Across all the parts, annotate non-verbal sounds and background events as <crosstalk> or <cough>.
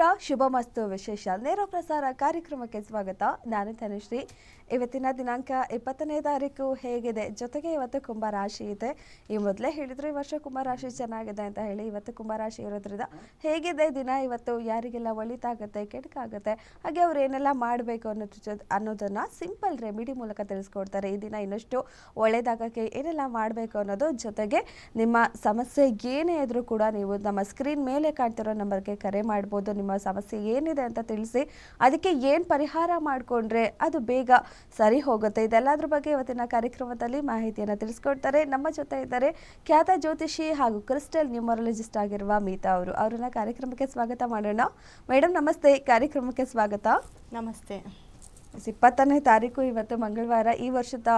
ನಮಸ್ಕಾರ, ಶುಭ ಮಸ್ತು ವಿಶೇಷ. ನೇರ ಪ್ರಸಾರ ಕಾರ್ಯಕ್ರಮಕ್ಕೆ ಸ್ವಾಗತ. ನಾನು ತನುಶ್ರೀ ಇವತ್ತಿನ ದಿನಾಂಕ ಇಪ್ಪತ್ತನೇ ತಾರೀಕು ಹೇಗಿದೆ? ಜೊತೆಗೆ ಇವತ್ತು ಕುಂಭರಾಶಿ ಇದೆ. ಈ ಮೊದಲೇ ಹೇಳಿದ್ರು ಈ ವರ್ಷ ಕುಂಭರಾಶಿ ಚೆನ್ನಾಗಿದೆ ಅಂತ ಹೇಳಿ ಇವತ್ತು ಕುಂಭರಾಶಿ ಇರೋದ್ರಿಂದ ಹೇಗಿದೆ ದಿನ? ಇವತ್ತು ಯಾರಿಗೆಲ್ಲ ಒಳಿತಾಗುತ್ತೆ, ಕೆಡಕಾಗುತ್ತೆ, ಹಾಗೆ ಅವ್ರು ಏನೆಲ್ಲ ಮಾಡಬೇಕು ಅನ್ನೋದ್ರ ಅನ್ನೋದನ್ನ ಸಿಂಪಲ್ ರೆಮಿಡಿ ಮೂಲಕ ತಿಳಿಸ್ಕೊಡ್ತಾರೆ. ಈ ದಿನ ಇನ್ನಷ್ಟು ಒಳ್ಳೇದಾಗಕ್ಕೆ ಏನೆಲ್ಲ ಮಾಡಬೇಕು ಅನ್ನೋದು ಜೊತೆಗೆ ನಿಮ್ಮ ಸಮಸ್ಯೆ ಏನೇ ಇದ್ರೂ ಕೂಡ ನೀವು ನಮ್ಮ ಸ್ಕ್ರೀನ್ ಮೇಲೆ ಕಾಣ್ತಿರೋ ನಂಬರ್ಗೆ ಕರೆ ಮಾಡ್ಬೋದು. ನಿಮ್ಮ ಸಮಸ್ಯೆ ಏನಿದೆ ಅಂತ ತಿಳಿಸಿ ಅದಕ್ಕೆ ಏನು ಪರಿಹಾರ ಮಾಡಿಕೊಂಡ್ರೆ ಅದು ಬೇಗ ಸರಿ ಹೋಗುತ್ತೆ. ಇದೆಲ್ಲದ್ರ ಬಗ್ಗೆ ಇವತ್ತಿನ ಕಾರ್ಯಕ್ರಮದಲ್ಲಿ ಮಾಹಿತಿಯನ್ನು ತಿಳಿಸ್ಕೊಡ್ತಾರೆ. ನಮ್ಮ ಜೊತೆ ಇದ್ದಾರೆ ಖ್ಯಾತ ಜ್ಯೋತಿಷಿ ಹಾಗೂ ಕ್ರಿಸ್ಟಲ್ ನ್ಯೂಮರಾಲಜಿಸ್ಟ್ ಆಗಿರುವ ಮೀತಾ ಅವರು. ಅವರನ್ನ ಕಾರ್ಯಕ್ರಮಕ್ಕೆ ಸ್ವಾಗತ ಮಾಡೋಣ. ಮೇಡಮ್ ನಮಸ್ತೆ. ಕಾರ್ಯಕ್ರಮಕ್ಕೆ ಸ್ವಾಗತ. ನಮಸ್ತೆ. ಇಪ್ಪತ್ತನೇ ತಾರೀಕು ಇವತ್ತು ಮಂಗಳವಾರ. ಈ ವರ್ಷದ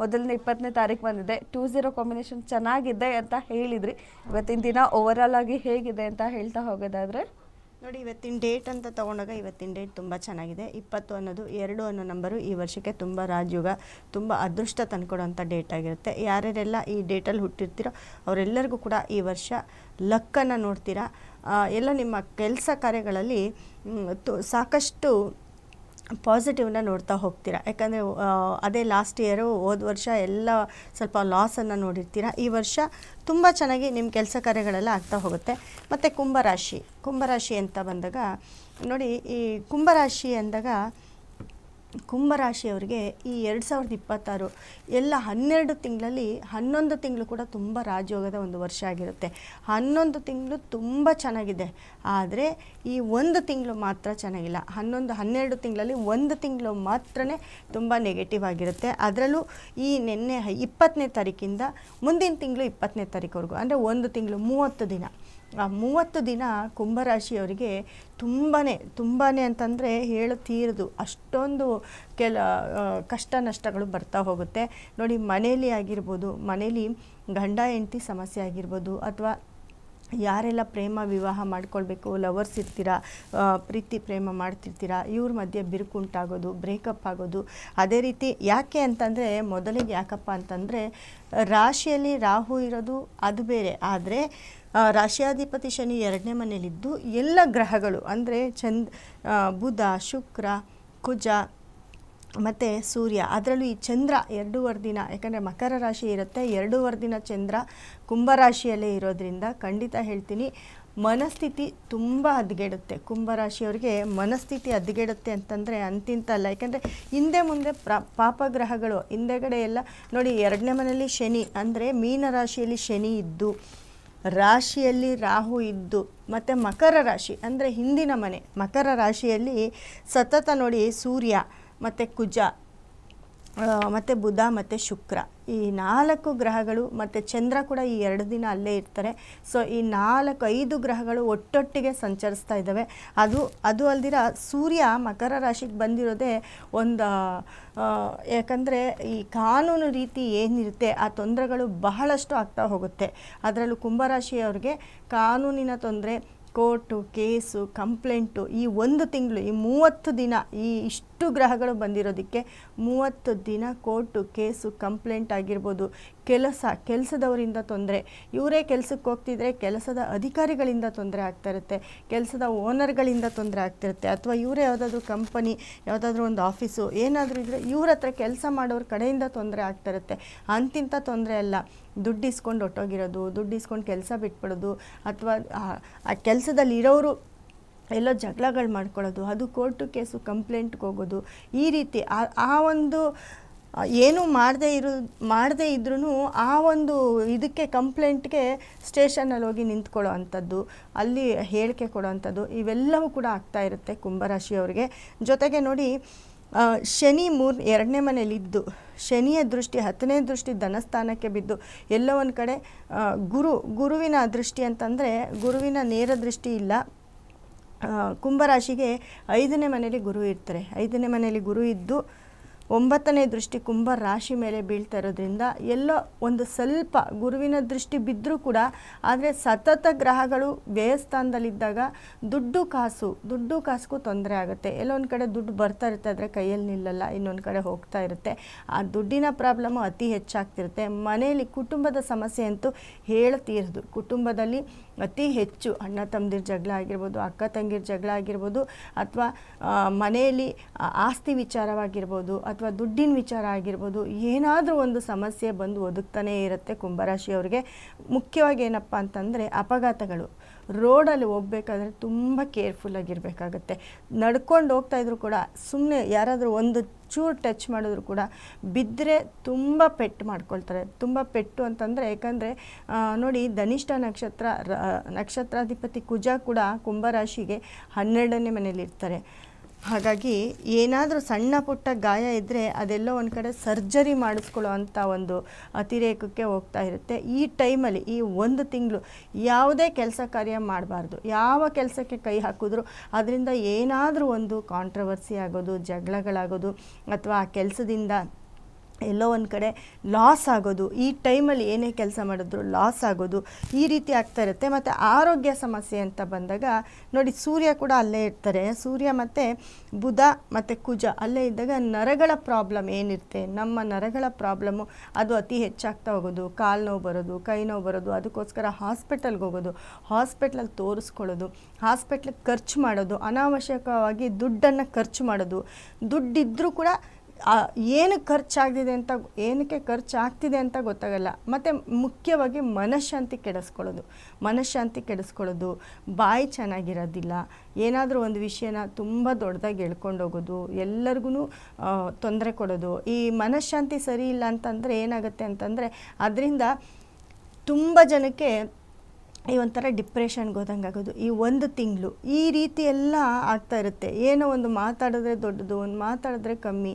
ಮೊದಲನೇ ಇಪ್ಪತ್ತನೇ ತಾರೀಕು ಬಂದಿದೆ. ಟೂ ಝೀರೋ ಕಾಂಬಿನೇಷನ್ ಚೆನ್ನಾಗಿದೆ ಅಂತ ಹೇಳಿದ್ರಿ. ಇವತ್ತಿನ ದಿನ ಓವರಾಲ್ ಆಗಿ ಹೇಗಿದೆ ಅಂತ ಹೇಳ್ತಾ ಹೋಗೋದಾದ್ರೆ? ನೋಡಿ, ಇವತ್ತಿನ ಡೇಟ್ ಅಂತ ತಗೊಂಡಾಗ ಇವತ್ತಿನ ಡೇಟ್ ತುಂಬ ಚೆನ್ನಾಗಿದೆ. ಇಪ್ಪತ್ತು ಅನ್ನೋದು, ಎರಡು ಅನ್ನೋ ನಂಬರು ಈ ವರ್ಷಕ್ಕೆ ತುಂಬ ರಾಜಯೋಗ, ತುಂಬ ಅದೃಷ್ಟ ತಂದುಕೊಡುವಂಥ ಡೇಟ್ ಆಗಿರುತ್ತೆ. ಯಾರ್ಯಾರೆಲ್ಲ ಈ ಡೇಟಲ್ಲಿ ಹುಟ್ಟಿರ್ತೀರೋ ಅವರೆಲ್ಲರಿಗೂ ಕೂಡ ಈ ವರ್ಷ ಲಕ್ಕನ್ನು ನೋಡ್ತೀರಾ. ಎಲ್ಲ ನಿಮ್ಮ ಕೆಲಸ ಕಾರ್ಯಗಳಲ್ಲಿ ಸಾಕಷ್ಟು ಪಾಸಿಟಿವ್ನ ನೋಡ್ತಾ ಹೋಗ್ತೀರಾ? ಯಾಕಂದರೆ ಅದೇ ಲಾಸ್ಟ್ ಇಯರು ಹೋದ ವರ್ಷ ಎಲ್ಲ ಸ್ವಲ್ಪ ಲಾಸನ್ನು ನೋಡಿರ್ತೀರ? ಈ ವರ್ಷ ತುಂಬ ಚೆನ್ನಾಗಿ ನಿಮ್ಮ ಕೆಲಸ ಕಾರ್ಯಗಳೆಲ್ಲ ಆಗ್ತಾ ಹೋಗುತ್ತೆ. ಮತ್ತು ಕುಂಭರಾಶಿ. ಕುಂಭರಾಶಿ ಅಂತ ಬಂದಾಗ, ನೋಡಿ ಈ ಕುಂಭರಾಶಿ ಅಂದಾಗ ಕುಂಭರಾಶಿಯವರಿಗೆ ಈ ಎರಡು ಸಾವಿರದ ಇಪ್ಪತ್ತಾರು ಎಲ್ಲ ಹನ್ನೆರಡು ತಿಂಗಳಲ್ಲಿ ಹನ್ನೊಂದು ತಿಂಗಳು ಕೂಡ ತುಂಬ ರಾಜಯೋಗದ ಒಂದು ವರ್ಷ ಆಗಿರುತ್ತೆ. ಹನ್ನೊಂದು ತಿಂಗಳು ತುಂಬ ಚೆನ್ನಾಗಿದೆ. ಆದರೆ ಈ ಒಂದು ತಿಂಗಳು ಮಾತ್ರ ಚೆನ್ನಾಗಿಲ್ಲ. ಹನ್ನೊಂದು, ಹನ್ನೆರಡು ತಿಂಗಳಲ್ಲಿ ಒಂದು ತಿಂಗಳು ಮಾತ್ರ ತುಂಬ ನೆಗೆಟಿವ್ ಆಗಿರುತ್ತೆ. ಅದರಲ್ಲೂ ಈ ನಿನ್ನೆ ಇಪ್ಪತ್ತನೇ ತಾರೀಕಿಂದ ಮುಂದಿನ ತಿಂಗಳು ಇಪ್ಪತ್ತನೇ ತಾರೀಕುವರೆಗೂ, ಅಂದರೆ ಒಂದು ತಿಂಗಳು ಮೂವತ್ತು ದಿನ. ಮೂವತ್ತು ದಿನ ಕುಂಭರಾಶಿಯವರಿಗೆ ತುಂಬಾ ತುಂಬಾ ಅಂತಂದರೆ ಹೇಳು ತೀರದು. ಅಷ್ಟೊಂದು ಕೆಲ ಕಷ್ಟ ನಷ್ಟಗಳು ಬರ್ತಾ ಹೋಗುತ್ತೆ. ನೋಡಿ, ಮನೇಲಿ ಆಗಿರ್ಬೋದು, ಮನೇಲಿ ಗಂಡ, ಹೆಂಡತಿ ಸಮಸ್ಯೆ ಆಗಿರ್ಬೋದು, ಅಥವಾ ಯಾರೆಲ್ಲ ಪ್ರೇಮ ವಿವಾಹ ಮಾಡ್ಕೊಳ್ಬೇಕು ಲವರ್ಸ್ ಇರ್ತೀರಾ ಪ್ರೀತಿ ಪ್ರೇಮ ಮಾಡ್ತಿರ್ತೀರಾ, ಇವ್ರ ಮಧ್ಯೆ ಬಿರುಕುಂಟಾಗೋದು ಬ್ರೇಕಪ್ ಆಗೋದು, ಅದೇ ರೀತಿ ಯಾಕೆ ಅಂತಂದರೆ, ಮೊದಲಿಗೆ ಯಾಕಪ್ಪ ಅಂತಂದರೆ, ರಾಶಿಯಲ್ಲಿ ರಾಹು ಇರೋದು ಅದು ಬೇರೆ. ಆದರೆ ರಾಶಿಯಾಧಿಪತಿ ಶನಿ ಎರಡನೇ ಮನೆಯಲ್ಲಿದ್ದು ಎಲ್ಲ ಗ್ರಹಗಳು, ಅಂದರೆ ಚಂದ್ ಬುಧ, ಶುಕ್ರ, ಕುಜ ಮತ್ತು ಸೂರ್ಯ, ಅದರಲ್ಲೂ ಈ ಚಂದ್ರ ಎರಡೂವರೆ ದಿನ, ಯಾಕಂದರೆ ಮಕರ ರಾಶಿ ಇರುತ್ತೆ, ಎರಡೂವರೆ ದಿನ ಚಂದ್ರ ಕುಂಭರಾಶಿಯಲ್ಲೇ ಇರೋದ್ರಿಂದ ಖಂಡಿತ ಹೇಳ್ತೀನಿ, ಮನಸ್ಥಿತಿ ತುಂಬ ಹದಗೆಡುತ್ತೆ. ಕುಂಭರಾಶಿಯವ್ರಿಗೆ ಮನಸ್ಥಿತಿ ಹದಗೆಡುತ್ತೆ ಅಂತಂದರೆ ಅಂತಿಂತಲ್ಲ ಯಾಕಂದರೆ ಹಿಂದೆ ಮುಂದೆ ಪ್ರ ಪಾಪಗ್ರಹಗಳು ಹಿಂದೆಗಡೆ ಎಲ್ಲ ನೋಡಿ ಎರಡನೇ ಮನೆಯಲ್ಲಿ ಶನಿ, ಅಂದರೆ ಮೀನರಾಶಿಯಲ್ಲಿ ಶನಿ ಇದ್ದು, ರಾಶಿಯಲ್ಲಿ ರಾಹು ಇದ್ದು, ಮತ್ತು ಮಕರ ರಾಶಿ, ಅಂದರೆ ಹಿಂದಿನ ಮನೆ, ಮಕರ ರಾಶಿಯಲ್ಲಿ ಸತತ ನೋಡಿ ಸೂರ್ಯ ಮತ್ತು ಕುಜ ಮತ್ತು ಬುಧ, ಮತ್ತು ಶುಕ್ರ. ಈ ನಾಲ್ಕು ಗ್ರಹಗಳು ಮತ್ತು ಚಂದ್ರ ಕೂಡ ಈ ಎರಡು ದಿನ ಅಲ್ಲೇ ಇರ್ತಾರೆ. ಸೊ ಈ ನಾಲ್ಕು, ಐದು ಗ್ರಹಗಳು ಒಟ್ಟೊಟ್ಟಿಗೆ ಸಂಚರಿಸ್ತಾ ಇದ್ದಾವೆ. ಅದು ಅದು ಅಲ್ದಿರ ಸೂರ್ಯ ಮಕರ ರಾಶಿಗೆ ಬಂದಿರೋದೇ ಒಂದು ಯಾಕಂದರೆ ಈ ಕಾನೂನು ರೀತಿ ಏನಿರುತ್ತೆ, ಆ ತೊಂದರೆಗಳು ಬಹಳಷ್ಟು ಆಗ್ತಾ ಹೋಗುತ್ತೆ. ಅದರಲ್ಲೂ ಕುಂಭರಾಶಿಯವ್ರಿಗೆ ಕಾನೂನಿನ ತೊಂದರೆ ಕೋರ್ಟು, ಕೇಸು, ಕಂಪ್ಲೇಂಟು, ಈ ಒಂದು ತಿಂಗಳು, ಈ ಮೂವತ್ತು ದಿನ, ಈ ಇಷ್ಟು ಗ್ರಹಗಳು ಬಂದಿರೋದಕ್ಕೆ ಮೂವತ್ತು ದಿನ ಕೋರ್ಟು, ಕೇಸು, ಕಂಪ್ಲೇಂಟ್ ಆಗಿರ್ಬೋದು. ಕೆಲಸ, ಕೆಲಸದವರಿಂದ ತೊಂದರೆ. ಇವರೇ ಕೆಲಸಕ್ಕೆ ಹೋಗ್ತಿದ್ರೆ ಕೆಲಸದ ಅಧಿಕಾರಿಗಳಿಂದ ತೊಂದರೆ ಆಗ್ತಾ ಇರುತ್ತೆ. ಕೆಲಸದ ಓನರ್ಗಳಿಂದ ತೊಂದರೆ ಆಗ್ತಿರುತ್ತೆ ಅಥವಾ ಇವರೇ ಯಾವುದಾದ್ರೂ ಕಂಪನಿ, ಯಾವುದಾದ್ರೂ ಒಂದು ಆಫೀಸು, ಏನಾದರೂ ಇದ್ದರೆ ಇವ್ರ ಹತ್ರ ಕೆಲಸ ಮಾಡೋರ ಕಡೆಯಿಂದ ತೊಂದರೆ ಆಗ್ತಿರುತ್ತೆ ಅಂತಿಂಥ ತೊಂದರೆ ಅಲ್ಲ. ದುಡ್ಡು ಇಸ್ಕೊಂಡು ಹೊಟ್ಟೋಗಿರೋದು, ದುಡ್ಡು ಇಸ್ಕೊಂಡು ಕೆಲಸ ಬಿಟ್ಬಿಡೋದು, ಅಥವಾ, ಆ- ಕೆಲಸದಲ್ಲಿ ಇರೋರು ಎಲ್ಲೋ ಜಗಳಗಳು ಮಾಡ್ಕೊಳ್ಳೋದು, ಅದು ಕೋರ್ಟು ಕೇಸು ಕಂಪ್ಲೇಂಟ್ಗೆ ಹೋಗೋದು, ಈ ರೀತಿ ಆ- ಒಂದು ಏನೂ ಮಾಡದೇ ಇರೋ, ಮಾಡದೇ ಇದ್ರೂ ಆ ಒಂದು ಇದಕ್ಕೆ ಕಂಪ್ಲೇಂಟ್ಗೆ ಸ್ಟೇಷನಲ್ಲಿ ಹೋಗಿ ನಿಂತ್ಕೊಳ್ಳೋ ಅಂಥದ್ದು, ಅಲ್ಲಿ ಹೇಳಿಕೆ ಕೊಡೋ ಅಂಥದ್ದು, ಇವೆಲ್ಲವೂ ಕೂಡ ಆಗ್ತಾ ಇರುತ್ತೆ ಕುಂಭರಾಶಿಯವ್ರಿಗೆ. ಜೊತೆಗೆ ನೋಡಿ ಶನಿ ಮೂರ್, ಎರಡನೇ ಮನೇಲಿದ್ದು ಶನಿಯ ದೃಷ್ಟಿ, ಹತ್ತನೇ ದೃಷ್ಟಿ ಧನಸ್ಥಾನಕ್ಕೆ ಬಿದ್ದು, ಎಲ್ಲೋ ಒಂದು ಕಡೆ ಗುರು, ಗುರುವಿನ ದೃಷ್ಟಿ ಅಂತಂದರೆ ಗುರುವಿನ ನೇರ ದೃಷ್ಟಿ ಇಲ್ಲ. ಕುಂಭರಾಶಿಗೆ ಐದನೇ ಮನೇಲಿ ಗುರು ಇರ್ತಾರೆ. ಐದನೇ ಮನೇಲಿ ಗುರು ಇದ್ದು ಒಂಬತ್ತನೇ ದೃಷ್ಟಿ ಕುಂಭ ರಾಶಿ ಮೇಲೆ ಬೀಳ್ತಾ ಇರೋದ್ರಿಂದ ಎಲ್ಲೋ ಒಂದು ಸ್ವಲ್ಪ ಗುರುವಿನ ದೃಷ್ಟಿ ಬಿದ್ದರೂ ಕೂಡ, ಆದರೆ ಸತತ ಗ್ರಹಗಳು ವ್ಯಯಸ್ಥಾನದಲ್ಲಿದ್ದಾಗ ದುಡ್ಡು ಕಾಸು, ದುಡ್ಡು ಕಾಸುಗೂ ತೊಂದರೆ ಆಗುತ್ತೆ. ಎಲ್ಲೊಂದು ಕಡೆ ದುಡ್ಡು ಬರ್ತಾ ಇರುತ್ತೆ, ಆದರೆ ಕೈಯಲ್ಲಿ ನಿಲ್ಲಲ್ಲ, ಇನ್ನೊಂದು ಕಡೆ ಹೋಗ್ತಾ ಇರುತ್ತೆ. ಆ ದುಡ್ಡಿನ ಪ್ರಾಬ್ಲಮ್ಮು ಅತಿ ಹೆಚ್ಚಾಗ್ತಿರುತ್ತೆ. ಮನೆಯಲ್ಲಿ ಕುಟುಂಬದ ಸಮಸ್ಯೆ ಅಂತೂ ಹೇಳ್ತೀರದು. ಕುಟುಂಬದಲ್ಲಿ ಅತಿ ಹೆಚ್ಚು ಅಣ್ಣ ತಮ್ಮದಿರ ಜಗಳ ಆಗಿರ್ಬೋದು, ಅಕ್ಕ ತಂಗಿರ ಜಗಳ ಆಗಿರ್ಬೋದು, ಅಥವಾ ಮನೆಯಲ್ಲಿ ಆಸ್ತಿ ವಿಚಾರವಾಗಿರ್ಬೋದು, ಅಥವಾ ದುಡ್ಡಿನ ವಿಚಾರ ಆಗಿರ್ಬೋದು, ಏನಾದರೂ ಒಂದು ಸಮಸ್ಯೆ ಬಂದು ಒದಗ್ತಾನೇ ಇರುತ್ತೆ ಕುಂಭರಾಶಿಯವರಿಗೆ. ಮುಖ್ಯವಾಗಿ ಏನಪ್ಪ ಅಂತಂದರೆ ಅಪಘಾತಗಳು. ರೋಡಲ್ಲಿ ಹೋಗ್ಬೇಕಾದ್ರೆ ತುಂಬ ಕೇರ್ಫುಲ್ ಆಗಿರಬೇಕಾಗತ್ತೆ. ನಡ್ಕೊಂಡು ಹೋಗ್ತಾ ಇದ್ರು ಕೂಡ ಸುಮ್ಮನೆ ಯಾರಾದರೂ ಒಂದು ಚೂರು ಟಚ್ ಮಾಡಿದ್ರು ಕೂಡ ಬಿದ್ದರೆ ತುಂಬ ಪೆಟ್ಟು ಮಾಡ್ಕೊಳ್ತಾರೆ. ತುಂಬ ಪೆಟ್ಟು ಅಂತಂದರೆ ಯಾಕಂದರೆ ನೋಡಿ ಧನಿಷ್ಠ ನಕ್ಷತ್ರ ನಕ್ಷತ್ರಾಧಿಪತಿ ಕುಜ ಕೂಡ ಕುಂಭರಾಶಿಗೆ ಹನ್ನೆರಡನೇ ಮನೇಲಿ ಇರ್ತಾರೆ ಹಾಗಾಗಿ ಏನಾದರೂ ಸಣ್ಣ ಪುಟ್ಟ ಗಾಯ ಇದ್ದರೆ ಅದೆಲ್ಲೋ ಒಂದು ಕಡೆ ಸರ್ಜರಿ ಮಾಡಿಸ್ಕೊಳ್ಳೋ ಅಂಥ ಒಂದು ಅತಿರೇಕಕ್ಕೆ ಹೋಗ್ತಾ ಇರುತ್ತೆ. ಈ ಟೈಮಲ್ಲಿ, ಈ ಒಂದು ತಿಂಗಳು ಯಾವುದೇ ಕೆಲಸ ಕಾರ್ಯ ಮಾಡಬಾರ್ದು. ಯಾವ ಕೆಲಸಕ್ಕೆ ಕೈ ಹಾಕಿದ್ರು ಅದರಿಂದ ಏನಾದರೂ ಒಂದು ಕಾಂಟ್ರವರ್ಸಿ ಆಗೋದು, ಜಗಳಗಳಾಗೋದು, ಅಥವಾ ಆ ಕೆಲಸದಿಂದ ಎಲ್ಲೋ ಒಂದು ಕಡೆ ಲಾಸ್ ಆಗೋದು. ಈ ಟೈಮಲ್ಲಿ ಏನೇ ಕೆಲಸ ಮಾಡಿದ್ರು ಲಾಸ್ ಆಗೋದು. ಈ ರೀತಿ ಆಗ್ತಾ ಇರುತ್ತೆ. ಮತ್ತು ಆರೋಗ್ಯ ಸಮಸ್ಯೆ ಅಂತ ಬಂದಾಗ, ನೋಡಿ ಸೂರ್ಯ ಕೂಡ ಅಲ್ಲೇ ಇರ್ತಾರೆ. ಸೂರ್ಯ ಮತ್ತು ಬುಧ ಮತ್ತು ಕುಜ ಅಲ್ಲೇ ಇದ್ದಾಗ ನರಗಳ ಪ್ರಾಬ್ಲಮ್ ಏನಿರುತ್ತೆ? ನಮ್ಮ ನರಗಳ ಪ್ರಾಬ್ಲಮ್ಮು ಅದು ಅತಿ ಹೆಚ್ಚಾಗ್ತಾ ಹೋಗೋದು. ಕಾಲು ನೋವು ಬರೋದು ಕೈ ನೋವು ಬರೋದು, ಅದಕ್ಕೋಸ್ಕರ ಹಾಸ್ಪಿಟಲ್ಗೆ ಹೋಗೋದು. ಹಾಸ್ಪಿಟ್ಲಲ್ಲಿ ತೋರಿಸ್ಕೊಳ್ಳೋದು. ಹಾಸ್ಪಿಟ್ಲಿಗೆ ಖರ್ಚು ಮಾಡೋದು. ಅನಾವಶ್ಯಕವಾಗಿ ದುಡ್ಡನ್ನು ಖರ್ಚು ಮಾಡೋದು. ದುಡ್ಡಿದ್ದರೂ ಕೂಡ ಏನು ಖರ್ಚಾಗ್ತಿದೆ ಅಂತ ಏನಕ್ಕೆ ಖರ್ಚಾಗ್ತಿದೆ ಅಂತ ಗೊತ್ತಾಗಲ್ಲ. ಮತ್ತು ಮುಖ್ಯವಾಗಿ ಮನಃಶಾಂತಿ ಕೆಡಿಸ್ಕೊಳ್ಳೋದು. ಮನಃಶಾಂತಿ ಕೆಡಿಸ್ಕೊಳ್ಳೋದು, ಬಾಯಿ ಚೆನ್ನಾಗಿರೋದಿಲ್ಲ, ಏನಾದರೂ ಒಂದು ವಿಷಯನ ತುಂಬ ದೊಡ್ಡದಾಗಿ ಎಳ್ಕೊಂಡು ಹೋಗೋದು ಎಲ್ಲರಿಗೂ ತೊಂದರೆ ಕೊಡೋದು. ಈ ಮನಃಶಾಂತಿ ಸರಿ ಇಲ್ಲ ಅಂತಂದರೆ ಏನಾಗುತ್ತೆ ಅಂತಂದರೆ, ಅದರಿಂದ ತುಂಬ ಜನಕ್ಕೆ ಈ ಒಂಥರ ಡಿಪ್ರೆಷನ್ಗೆ ಹೋದಂಗೆ ಆಗೋದು. ಈ ಒಂದು ತಿಂಗಳು ಈ ರೀತಿ ಎಲ್ಲ ಆಗ್ತಾ ಇರುತ್ತೆ. ಏನೋ ಒಂದು ಮಾತಾಡಿದ್ರೆ ದೊಡ್ಡದು, ಒಂದು ಮಾತಾಡಿದ್ರೆ ಕಮ್ಮಿ,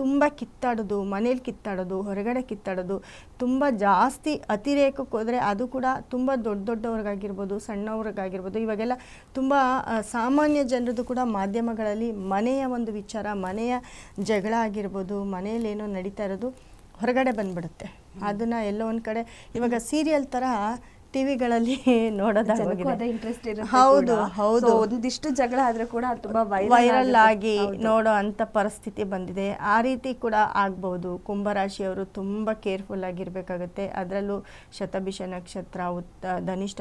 ತುಂಬ ಕಿತ್ತಾಡೋದು, ಮನೇಲಿ ಕಿತ್ತಾಡೋದು, ಹೊರಗಡೆ ಕಿತ್ತಾಡೋದು, ತುಂಬ ಜಾಸ್ತಿ ಅತಿರೇಕಕ್ಕೆ ಹೋದರೆ ಅದು ಕೂಡ ತುಂಬ ದೊಡ್ಡ ದೊಡ್ಡವ್ರಿಗಾಗಿರ್ಬೋದು, ಸಣ್ಣವ್ರಿಗಾಗಿರ್ಬೋದು, ಇವಾಗೆಲ್ಲ ತುಂಬ ಸಾಮಾನ್ಯ ಜನರದ್ದು ಕೂಡ ಮಾಧ್ಯಮಗಳಲ್ಲಿ ಮನೆಯ ಒಂದು ವಿಚಾರ, ಮನೆಯ ಜಗಳ ಆಗಿರ್ಬೋದು, ಮನೆಯಲ್ಲಿ ಏನೋ ನಡೀತಾ ಇರೋದು ಹೊರಗಡೆ ಬಂದ್ಬಿಡುತ್ತೆ. ಅದನ್ನು ಎಲ್ಲೋ ಒಂದು ಕಡೆ, ಇವಾಗ ಸೀರಿಯಲ್ ಥರ ಟಿವಿಗಳಲ್ಲಿ <laughs> ಅದೇ ಇಂಟ್ರೆಸ್ಟ್ ಇರುತ್ತೆ ಹೌದು. ಹೌದು. ಒಂದಿಷ್ಟು ಜಗಳ ಆದ್ರೆ ಕೂಡ ತುಂಬಾ ವೈರಲ್ ಆಗಿ. ನೋಡೋ ಅಂತ ಪರಿಸ್ಥಿತಿ ಬಂದಿದೆ. ಆ ರೀತಿ ಕೂಡ ಆಗ್ಬಹುದು ಕುಂಭರಾಶಿಯವರು ತುಂಬ ಕೇರ್ಫುಲ್ ಆಗಿರ್ಬೇಕಾಗತ್ತೆ. ಅದರಲ್ಲೂ ಶತಭಿಷ ನಕ್ಷತ್ರ ಉತ್ತ ಧನಿಷ್ಠ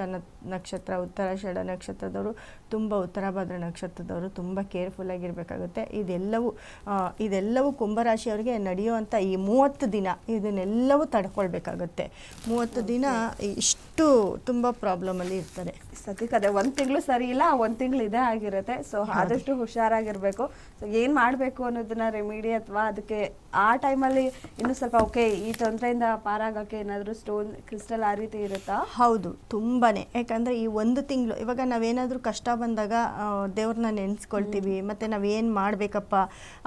ನಕ್ಷತ್ರ ಉತ್ತರಾಷಾಢ ನಕ್ಷತ್ರದವರು ತುಂಬ ಉತ್ತರಾಭದ್ರ ನಕ್ಷತ್ರದವರು ತುಂಬ ಕೇರ್ಫುಲ್ ಆಗಿರಬೇಕಾಗುತ್ತೆ. ಇದೆಲ್ಲವೂ ಇದೆಲ್ಲವೂ ಕುಂಭರಾಶಿಯವರಿಗೆ ನಡೆಯುವಂಥ ಈ ಮೂವತ್ತು ದಿನ ಇದನ್ನೆಲ್ಲವೂ ತಡ್ಕೊಳ್ಬೇಕಾಗುತ್ತೆ. ಮೂವತ್ತು ದಿನ ಇಷ್ಟು ತುಂಬ ಪ್ರಾಬ್ಲಮಲ್ಲಿ ಇರ್ತಾರೆ. ಸದ್ಯಕ್ಕೆ ಅದೇ ಒಂದ್ ತಿಂಗಳು ಸರಿ ಇಲ್ಲ ಒಂದ್ ತಿಂಗಳು ಇದೇ ಆಗಿರುತ್ತೆ. ಸೊ ಆದಷ್ಟು ಹುಷಾರಾಗಿರ್ಬೇಕು. ಸೊ ಏನ್ ಮಾಡ್ಬೇಕು ಅನ್ನೋದನ್ನ ರೆಮಿಡಿ ಅಥವಾ ಅದಕ್ಕೆ ಆ ಟೈಮಲ್ಲಿ ಇನ್ನು ಸ್ವಲ್ಪ ಓಕೆ ಈ ತೊಂದರೆಯಿಂದ ಪಾರಾಗಕ್ಕೆ ಏನಾದರೂ ಸ್ಟೋನ್ ಕ್ರಿಸ್ಟಲ್ ಆ ರೀತಿ ಇರುತ್ತಾ? ಹೌದು ತುಂಬಾನೇ. ಯಾಕಂದರೆ ಈ ಒಂದು ತಿಂಗಳು ಇವಾಗ ನಾವೇನಾದರೂ ಕಷ್ಟ ಬಂದಾಗ ದೇವ್ರನ್ನ ನೆನೆಸ್ಕೊಳ್ತೀವಿ ಮತ್ತು ನಾವೇನು ಮಾಡಬೇಕಪ್ಪ?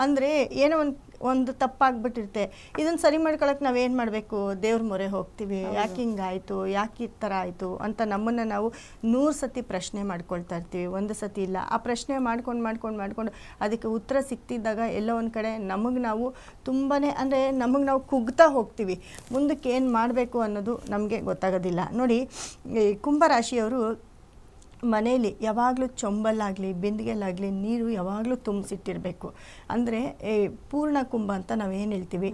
ಅಂದರೆ ಏನೋ ಒಂದು ಒಂದು ತಪ್ಪಾಗ್ಬಿಟ್ಟಿರುತ್ತೆ. ಇದನ್ನು ಸರಿ ಮಾಡ್ಕೊಳಕ್ಕೆ ನಾವೇನು ಮಾಡಬೇಕು? ದೇವ್ರ ಮೊರೆ ಹೋಗ್ತೀವಿ. ಯಾಕೆ ಹಿಂಗಾಯಿತು ಯಾಕೆ ಈ ಥರ ಆಯಿತು? ಅಂತ ನಮ್ಮನ್ನು ನಾವು ನೂರು ಸತಿ ಪ್ರಶ್ನೆ ಮಾಡ್ಕೊಳ್ತಾ ಇರ್ತೀವಿ. ಒಂದು ಸತಿ ಇಲ್ಲ. ಆ ಪ್ರಶ್ನೆ ಮಾಡ್ಕೊಂಡು ಮಾಡ್ಕೊಂಡು ಮಾಡ್ಕೊಂಡು ಅದಕ್ಕೆ ಉತ್ತರ ಸಿಕ್ತಿದ್ದಾಗ ಎಲ್ಲೋ ಒಂದು ಕಡೆ ನಮಗೆ ನಾವು ತುಂಬಾ ಅಂದರೆ ನಮಗೆ ನಾವು ಕುಗ್ತಾ ಹೋಗ್ತೀವಿ. ಮುಂದಕ್ಕೆ ಏನು ಮಾಡಬೇಕು ಅನ್ನೋದು ನಮಗೆ ಗೊತ್ತಾಗೋದಿಲ್ಲ. ನೋಡಿ ಈ ಕುಂಭರಾಶಿಯವರು ಮನೆಯಲ್ಲಿ ಯಾವಾಗಲೂ ಚೊಂಬಲ್ಲಾಗಲಿ ಬಿಂದಿಗೆಲ್ಲಾಗಲಿ ನೀರು ಯಾವಾಗಲೂ ತುಂಬಿಸಿಟ್ಟಿರಬೇಕು. ಅಂದರೆ ಪೂರ್ಣ ಕುಂಭ ಅಂತ ನಾವೇನು ಹೇಳ್ತೀವಿ?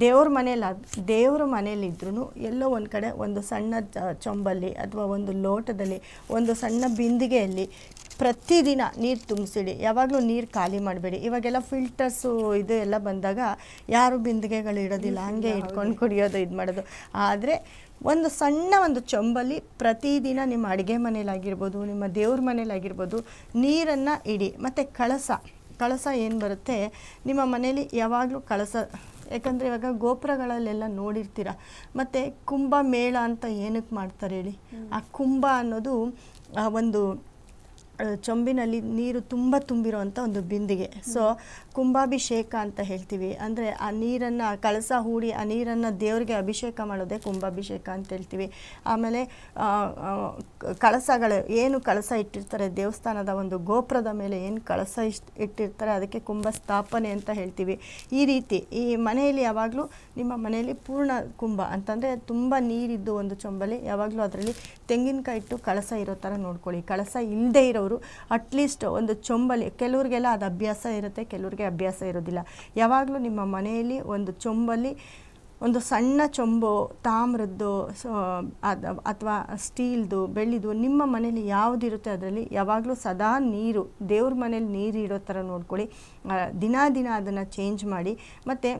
ದೇವ್ರ ಮನೇಲಿ ದೇವ್ರ ಮನೇಲಿದ್ರೂ ಎಲ್ಲೋ ಒಂದು ಕಡೆ ಒಂದು ಸಣ್ಣ ಚೊಂಬಲ್ಲಿ ಅಥವಾ ಒಂದು ಲೋಟದಲ್ಲಿ ಒಂದು ಸಣ್ಣ ಬಿಂದಿಗೆಯಲ್ಲಿ ಪ್ರತಿದಿನ ನೀರು ತುಂಬಿಸಿಡಿ. ಯಾವಾಗಲೂ ನೀರು ಖಾಲಿ ಮಾಡಬೇಡಿ. ಇವಾಗೆಲ್ಲ ಫಿಲ್ಟರ್ಸು ಇದು ಎಲ್ಲ ಬಂದಾಗ ಯಾರು ಬಿಂದಿಗೆಗಳು ಇಡೋದಿಲ್ಲ ಹಂಗೆ ಇಟ್ಕೊಂಡು ಕುಡಿಯೋದು ಇದು ಮಾಡೋದು ಆದರೆ ಒಂದು ಸಣ್ಣ ಒಂದು ಚೊಂಬಲ್ಲಿ ಪ್ರತಿದಿನ ನಿಮ್ಮ ಅಡುಗೆ ಮನೇಲಾಗಿರ್ಬೋದು ನಿಮ್ಮ ದೇವ್ರ ಮನೇಲಾಗಿರ್ಬೋದು ನೀರನ್ನು ಇಡಿ. ಮತ್ತು ಕಳಸ ಕಳಸ ಏನು ಬರುತ್ತೆ? ನಿಮ್ಮ ಮನೇಲಿ ಯಾವಾಗಲೂ ಕಳಸ, ಯಾಕಂದರೆ ಇವಾಗ ಗೋಪುರಗಳಲ್ಲೆಲ್ಲ ನೋಡಿರ್ತೀರ. ಮತ್ತು ಕುಂಭ ಮೇಳ ಅಂತ ಏನಕ್ಕೆ ಮಾಡ್ತಾರೆ ಹೇಳಿ? ಆ ಕುಂಭ ಅನ್ನೋದು, ಆ ಒಂದು ಚೊಂಬಿನಲ್ಲಿ ನೀರು ತುಂಬ ತುಂಬಿರೋವಂಥ ಒಂದು ಬಿಂದಿಗೆ. ಸೊ ಕುಂಭಾಭಿಷೇಕ ಅಂತ ಹೇಳ್ತೀವಿ. ಅಂದರೆ ಆ ನೀರನ್ನು ಕಳಸ ಹೂಡಿ ಆ ನೀರನ್ನು ದೇವರಿಗೆ ಅಭಿಷೇಕ ಮಾಡೋದೇ ಕುಂಭಾಭಿಷೇಕ ಅಂತ ಹೇಳ್ತೀವಿ. ಆಮೇಲೆ ಕಳಸಗಳು ಏನು ಕಳಸ ಇಟ್ಟಿರ್ತಾರೆ, ದೇವಸ್ಥಾನದ ಒಂದು ಗೋಪುರದ ಮೇಲೆ ಏನು ಕಳಸ ಇಟ್ಟಿರ್ತಾರೆ, ಅದಕ್ಕೆ ಕುಂಭ ಸ್ಥಾಪನೆ ಅಂತ ಹೇಳ್ತೀವಿ. ಈ ರೀತಿ, ಈ ಮನೆಯಲ್ಲಿ ಯಾವಾಗಲೂ ನಿಮ್ಮ ಮನೆಯಲ್ಲಿ ಪೂರ್ಣ ಕುಂಭ ಅಂತಂದರೆ ತುಂಬ ನೀರಿದ್ದು ಒಂದು ಚೊಂಬಲಿ ಯಾವಾಗಲೂ ಅದರಲ್ಲಿ ತೆಂಗಿನಕಾಯಿ ಇಟ್ಟು ಕಳಸ ಇರೋ ಥರ ನೋಡ್ಕೊಳ್ಳಿ. ಕಳಸ ಇಲ್ಲದೆ ಇರೋರು ಅಟ್ಲೀಸ್ಟ್ ಒಂದು ಚೊಂಬಲಿ ಕೆಲವ್ರಿಗೆಲ್ಲ ಅದು ಅಭ್ಯಾಸ ಇರುತ್ತೆ, ಕೆಲವ್ರಿಗೆ ಅಭ್ಯಾಸ ಇರೋದಿಲ್ಲ. ಯಾವಾಗಲೂ ನಿಮ್ಮ ಮನೆಯಲ್ಲಿ ಒಂದು ಚೊಂಬಲ್ಲಿ ಒಂದು ಸಣ್ಣ ಚೊಂಬು, ತಾಮ್ರದ್ದು ಅಥವಾ ಸ್ಟೀಲ್ದು, ಬೆಳ್ಳಿದು ನಿಮ್ಮ ಮನೇಲಿ ಯಾವುದಿರುತ್ತೆ ಅದರಲ್ಲಿ ಯಾವಾಗಲೂ ಸದಾ ನೀರು, ದೇವ್ರ ಮನೇಲಿ ನೀರು ಇಡೋ ಥರ ನೋಡ್ಕೊಳ್ಳಿ. ದಿನ ದಿನ ಅದನ್ನು ಚೇಂಜ್ ಮಾಡಿ. ಮತ್ತು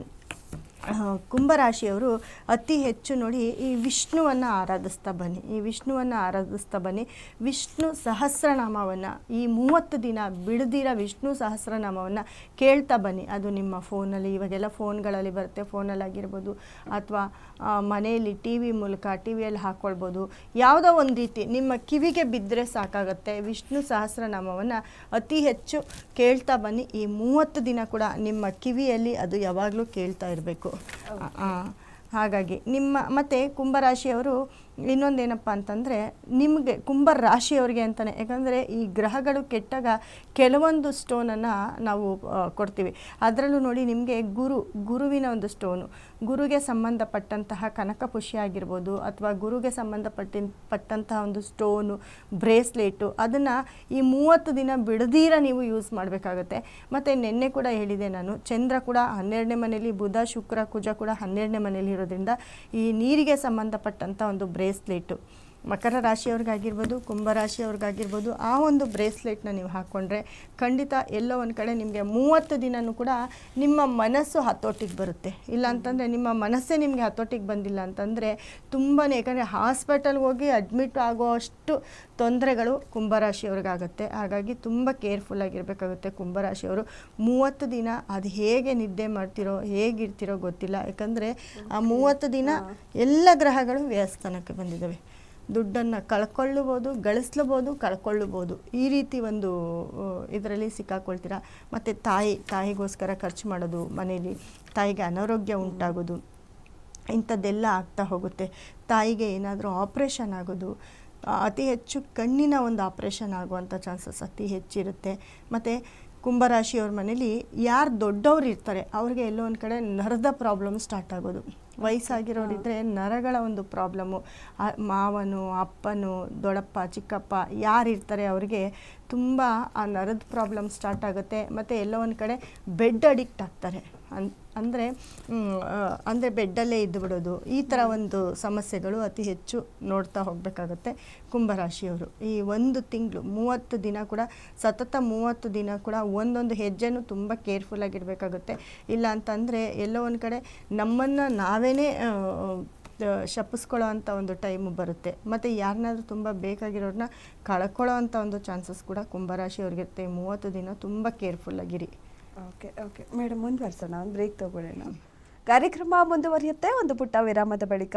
ಕುಂಭರಾಶಿಯವರು ಅತಿ ಹೆಚ್ಚು ನೋಡಿ ಈ ವಿಷ್ಣುವನ್ನು ಆರಾಧಿಸ್ತಾ ಬನ್ನಿ. ಈ ವಿಷ್ಣುವನ್ನು ಆರಾಧಿಸ್ತಾ ಬನ್ನಿ. ವಿಷ್ಣು ಸಹಸ್ರನಾಮವನ್ನು ಈ ಮೂವತ್ತು ದಿನ ಬಿಡದಿರ ವಿಷ್ಣು ಸಹಸ್ರನಾಮವನ್ನು ಕೇಳ್ತಾ ಬನ್ನಿ. ಅದು ನಿಮ್ಮ ಫೋನಲ್ಲಿ ಇವಾಗೆಲ್ಲ ಫೋನ್ಗಳಲ್ಲಿ ಬರುತ್ತೆ. ಫೋನಲ್ಲಿ ಆಗಿರ್ಬೋದು ಅಥವಾ ಮನೆಯಲ್ಲಿ ಟಿ ವಿ ಮೂಲಕ ಟಿ ವಿಯಲ್ಲಿ ಹಾಕ್ಕೊಳ್ಬೋದು ಯಾವುದೋ ಒಂದು ರೀತಿ ನಿಮ್ಮ ಕಿವಿಗೆ ಬಿದ್ದರೆ ಸಾಕಾಗುತ್ತೆ. ವಿಷ್ಣು ಸಹಸ್ರನಾಮವನ್ನು ಅತಿ ಹೆಚ್ಚು ಕೇಳ್ತಾ ಬನ್ನಿ. ಈ ಮೂವತ್ತು ದಿನ ಕೂಡ ನಿಮ್ಮ ಕಿವಿಯಲ್ಲಿ ಅದು ಯಾವಾಗಲೂ ಕೇಳ್ತಾ ಇರಬೇಕು. ಹಾಗಾಗಿ ನಿಮ್ಮ ಮತ್ತು ಕುಂಭರಾಶಿಯವರು ಇನ್ನೊಂದೇನಪ್ಪ ಅಂತಂದರೆ ನಿಮಗೆ ಕುಂಭ ರಾಶಿಯವರಿಗೆ ಅಂತಲೇ ಯಾಕಂದರೆ ಈ ಗ್ರಹಗಳು ಕೆಟ್ಟಾಗ ಕೆಲವೊಂದು ಸ್ಟೋನನ್ನು ನಾವು ಕೊಡ್ತೀವಿ. ಅದರಲ್ಲೂ ನೋಡಿ ನಿಮಗೆ ಗುರು ಗುರುವಿನ ಒಂದು ಸ್ಟೋನು ಗುರುಗೆ ಸಂಬಂಧಪಟ್ಟಂತಹ ಪುಷಿ ಆಗಿರ್ಬೋದು ಅಥವಾ ಗುರುಗೆ ಸಂಬಂಧಪಟ್ಟ ಪಟ್ಟಂತಹ ಒಂದು ಸ್ಟೋನು, ಬ್ರೇಸ್ಲೆಟು, ಅದನ್ನು ಈ ಮೂವತ್ತು ದಿನ ಬಿಡದೀರ ನೀವು ಯೂಸ್ ಮಾಡಬೇಕಾಗುತ್ತೆ. ಮತ್ತು ನಿನ್ನೆ ಕೂಡ ಹೇಳಿದೆ ನಾನು, ಚಂದ್ರ ಕೂಡ ಹನ್ನೆರಡನೇ ಮನೆಯಲ್ಲಿ ಬುಧ, ಶುಕ್ರ, ಕುಜ ಕೂಡ ಹನ್ನೆರಡನೇ ಮನೆಯಲ್ಲಿ ಇರೋದ್ರಿಂದ ಈ ನೀರಿಗೆ ಸಂಬಂಧಪಟ್ಟಂಥ ಒಂದು ಬ್ರೇಸ್ಲೆಟು. ಮಕರ ರಾಶಿಯವ್ರಿಗಾಗಿರ್ಬೋದು ಕುಂಭರಾಶಿಯವ್ರಿಗಾಗಿರ್ಬೋದು ಆ ಒಂದು ಬ್ರೇಸ್ಲೆಟ್ನ ನೀವು ಹಾಕ್ಕೊಂಡ್ರೆ ಖಂಡಿತ ಎಲ್ಲೋ ಒಂದು ಕಡೆ ನಿಮಗೆ ಮೂವತ್ತು ದಿನನೂ ಕೂಡ ನಿಮ್ಮ ಮನಸ್ಸು ಹತೋಟಿಗೆ ಬರುತ್ತೆ. ಇಲ್ಲ ಅಂತಂದರೆ ನಿಮ್ಮ ಮನಸ್ಸೇ ನಿಮಗೆ ಹತೋಟಿಗೆ ಬಂದಿಲ್ಲ ಅಂತಂದರೆ ತುಂಬಾ ಯಾಕಂದರೆ ಹಾಸ್ಪಿಟಲ್ಗೆ ಹೋಗಿ ಅಡ್ಮಿಟ್ ಆಗೋ ಅಷ್ಟು ತೊಂದರೆಗಳು ಕುಂಭರಾಶಿಯವ್ರಿಗಾಗುತ್ತೆ ಹಾಗಾಗಿ ತುಂಬ ಕೇರ್ಫುಲ್ ಆಗಿರಬೇಕಾಗುತ್ತೆ ಕುಂಭರಾಶಿಯವರು ಮೂವತ್ತು ದಿನ ಅದು ಹೇಗೆ ನಿದ್ದೆ ಮಾಡ್ತಿರೋ ಹೇಗಿರ್ತಿರೋ ಗೊತ್ತಿಲ್ಲ. ಯಾಕಂದರೆ ಆ ಮೂವತ್ತು ದಿನ ಎಲ್ಲ ಗ್ರಹಗಳು ವ್ಯಸ್ಥಾನಕ್ಕೆ ಬಂದಿದ್ದಾವೆ. ದುಡ್ಡನ್ನು ಕಳ್ಕೊಳ್ಳಬಹುದು ಗಳಿಸ್ಲಬೋದು ಕಳ್ಕೊಳ್ಳಬಹುದು. ಈ ರೀತಿ ಒಂದು ಇದರಲ್ಲಿ ಸಿಕ್ಕಾಕೊಳ್ತೀರಾ? ಮತ್ತು ತಾಯಿ, ತಾಯಿಗೋಸ್ಕರ ಖರ್ಚು ಮಾಡೋದು, ಮನೇಲಿ ತಾಯಿಗೆ ಅನಾರೋಗ್ಯ ಉಂಟಾಗೋದು, ಇಂಥದ್ದೆಲ್ಲ ಆಗ್ತಾ ಹೋಗುತ್ತೆ. ತಾಯಿಗೆ ಏನಾದರೂ ಆಪ್ರೇಷನ್ ಆಗೋದು, ಅತಿ ಹೆಚ್ಚು ಕಣ್ಣಿನ ಒಂದು ಆಪ್ರೇಷನ್ ಆಗುವಂಥ ಚಾನ್ಸಸ್ ಅತಿ ಹೆಚ್ಚಿರುತ್ತೆ. ಮತ್ತು ಕುಂಭರಾಶಿಯವ್ರ ಮನೇಲಿ ಯಾರು ದೊಡ್ಡವ್ರು ಇರ್ತಾರೆ, ಅವ್ರಿಗೆ ಎಲ್ಲೋ ಒಂದು ಕಡೆ ನರದ ಪ್ರಾಬ್ಲಮ್ ಸ್ಟಾರ್ಟ್ ಆಗೋದು. ವಯಸ್ಸಾಗಿರೋರಿದ್ದರೆ ನರಗಳ ಒಂದು ಪ್ರಾಬ್ಲಮ್ಮು ಮಾವನು, ಅಪ್ಪನು, ದೊಡ್ಡಪ್ಪ, ಚಿಕ್ಕಪ್ಪ ಯಾರು ಇರ್ತಾರೆ ಅವರಿಗೆ ತುಂಬ ಆ ನರದ ಪ್ರಾಬ್ಲಮ್ ಸ್ಟಾರ್ಟ್ ಆಗುತ್ತೆ. ಮತ್ತು ಎಲ್ಲೋ ಒಂದು ಕಡೆ ಬೆಡ್ ಅಡಿಕ್ಟ್ ಆಗ್ತಾರೆ. ಅನ್, ಅಂದರೆ ಅಂದರೆ ಬೆಡ್ಡಲ್ಲೇ ಇದ್ದು ಬಿಡೋದು. ಈ ಥರ ಒಂದು ಸಮಸ್ಯೆಗಳು ಅತಿ ಹೆಚ್ಚು ನೋಡ್ತಾ ಹೋಗಬೇಕಾಗತ್ತೆ ಕುಂಭರಾಶಿಯವರು. ಈ ಒಂದು ತಿಂಗಳು ಮೂವತ್ತು ದಿನ ಕೂಡ, ಸತತ ಮೂವತ್ತು ದಿನ ಕೂಡ ಒಂದೊಂದು ಹೆಜ್ಜೆನೂ ತುಂಬ ಕೇರ್ಫುಲ್ ಆಗಿರಬೇಕಾಗುತ್ತೆ. ಇಲ್ಲ ಅಂತಂದರೆ ಎಲ್ಲೋ ಒಂದು ಕಡೆ ನಮ್ಮನ್ನು ನಾವೇ ಶಪಿಸ್ಕೊಳ್ಳೋ ಅಂಥ ಒಂದು ಟೈಮು ಬರುತ್ತೆ. ಮತ್ತು ಯಾರನ್ನಾದ್ರೂ ತುಂಬ ಬೇಕಾಗಿರೋರನ್ನ ಕಳ್ಕೊಳ್ಳೋ ಅಂಥ ಒಂದು ಚಾನ್ಸಸ್ ಕೂಡ ಕುಂಭರಾಶಿಯವ್ರಿಗಿರುತ್ತೆ ಮೂವತ್ತು ದಿನ ತುಂಬ ಕೇರ್ಫುಲ್ ಆಗಿರಿ. Okay okay. ಮೇಡಮ್ ಮುಂದುವರ್ಸೋಣ ಒಂದು ಬ್ರೇಕ್ ತಗೊಳ್ಳೋಣ. ಕಾರ್ಯಕ್ರಮ ಮುಂದುವರಿಯುತ್ತೆ. ಒಂದು ಪುಟ್ಟ ವಿರಾಮದ ಬಳಿಕ.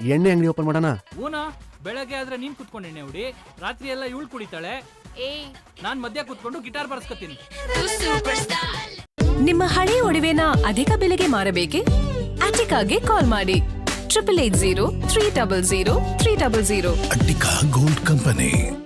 ಎಣ್ಣೆ ಅಂಗಡಿ ಓಪನ್ ಮಾಡೋಣ? ಊನಾ ಬೆಳಗ್ಗೆ ಆದ್ರೆ ನೀನ್ ಕುತ್ಕೊಂಡು ಎಣ್ಣೆ ಹುಡಿ ರಾತ್ರಿ ಎಲ್ಲ ಇವಳು ಕುಡಿತಾಳೆ. ಏಯ್ ನಾನ್ ಮಧ್ಯ ಕುತ್ಕೊಂಡು ಗಿಟಾರ್ ಬರ್ಸ್ಕೊತೀನಿ. ನಿಮ್ಮ ಹಳೆ ಒಡವೆನ ಅಧಿಕ ಬೆಲೆಗೆ ಮಾರಬೇಕೆ? ಅಟಿಕಾಗೆ ಕಾಲ್ ಮಾಡಿ. Triple eight zero three double zero three double zero. Attica gold company.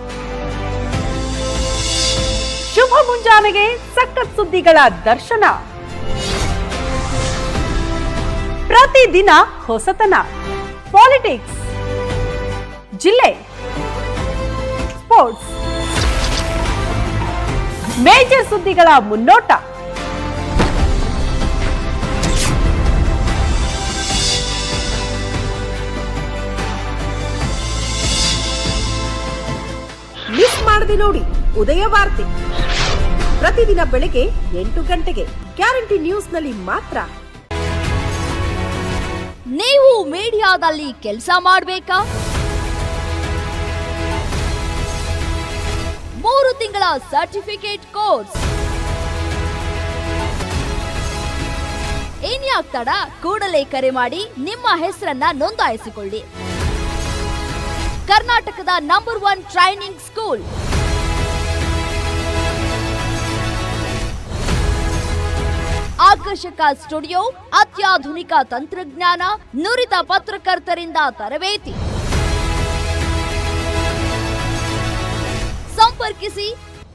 ಶುಭ ಮುಂಜಾನೆಗೆ ಸಖತ್ ಸುದ್ದಿಗಳ ದರ್ಶನ. ಪ್ರತಿದಿನ ಹೊಸತನ. ಪಾಲಿಟಿಕ್ಸ್ ಜಿಲ್ಲೆ. ಸ್ಪೋರ್ಟ್ಸ್ ಮೇಜರ್ ಸುದ್ದಿಗಳ ಮುನ್ನೋಟ. ಮಿಸ್ ಮಾಡದೆ ನೋಡಿ, ಉದಯ ವಾರ್ತೆ. ಪ್ರತಿದಿನ ಬೆಳಗ್ಗೆ ಎಂಟು ಗಂಟೆಗೆ. ಗ್ಯಾರಂಟಿ ನ್ಯೂಸ್ನಲ್ಲಿ ಮಾತ್ರ. ನೀವು ಮೀಡಿಯಾದಲ್ಲಿ ಕೆಲಸ ಮಾಡಬೇಕಾ? ಮೂರು ತಿಂಗಳ ಸರ್ಟಿಫಿಕೇಟ್ ಕೋರ್ಸ್. ಇನ್ಯಾಕ್ ತಡ? ಕೂಡಲೇ ಕರೆ ಮಾಡಿ ನಿಮ್ಮ ಹೆಸರನ್ನ ನೋಂದಾಯಿಸಿಕೊಳ್ಳಿ. ಕರ್ನಾಟಕದ ನಂಬರ್ ಒನ್ ಟ್ರೈನಿಂಗ್ ಸ್ಕೂಲ್ ಆಕರ್ಷಕ ಸ್ಟುಡಿಯೋ, ಅತ್ಯಾಧುನಿಕ ತಂತ್ರಜ್ಞಾನ, ನುರಿತ ಪತ್ರಕರ್ತರಿಂದ ತರಬೇತಿ. ಸಂಪರ್ಕಿಸಿ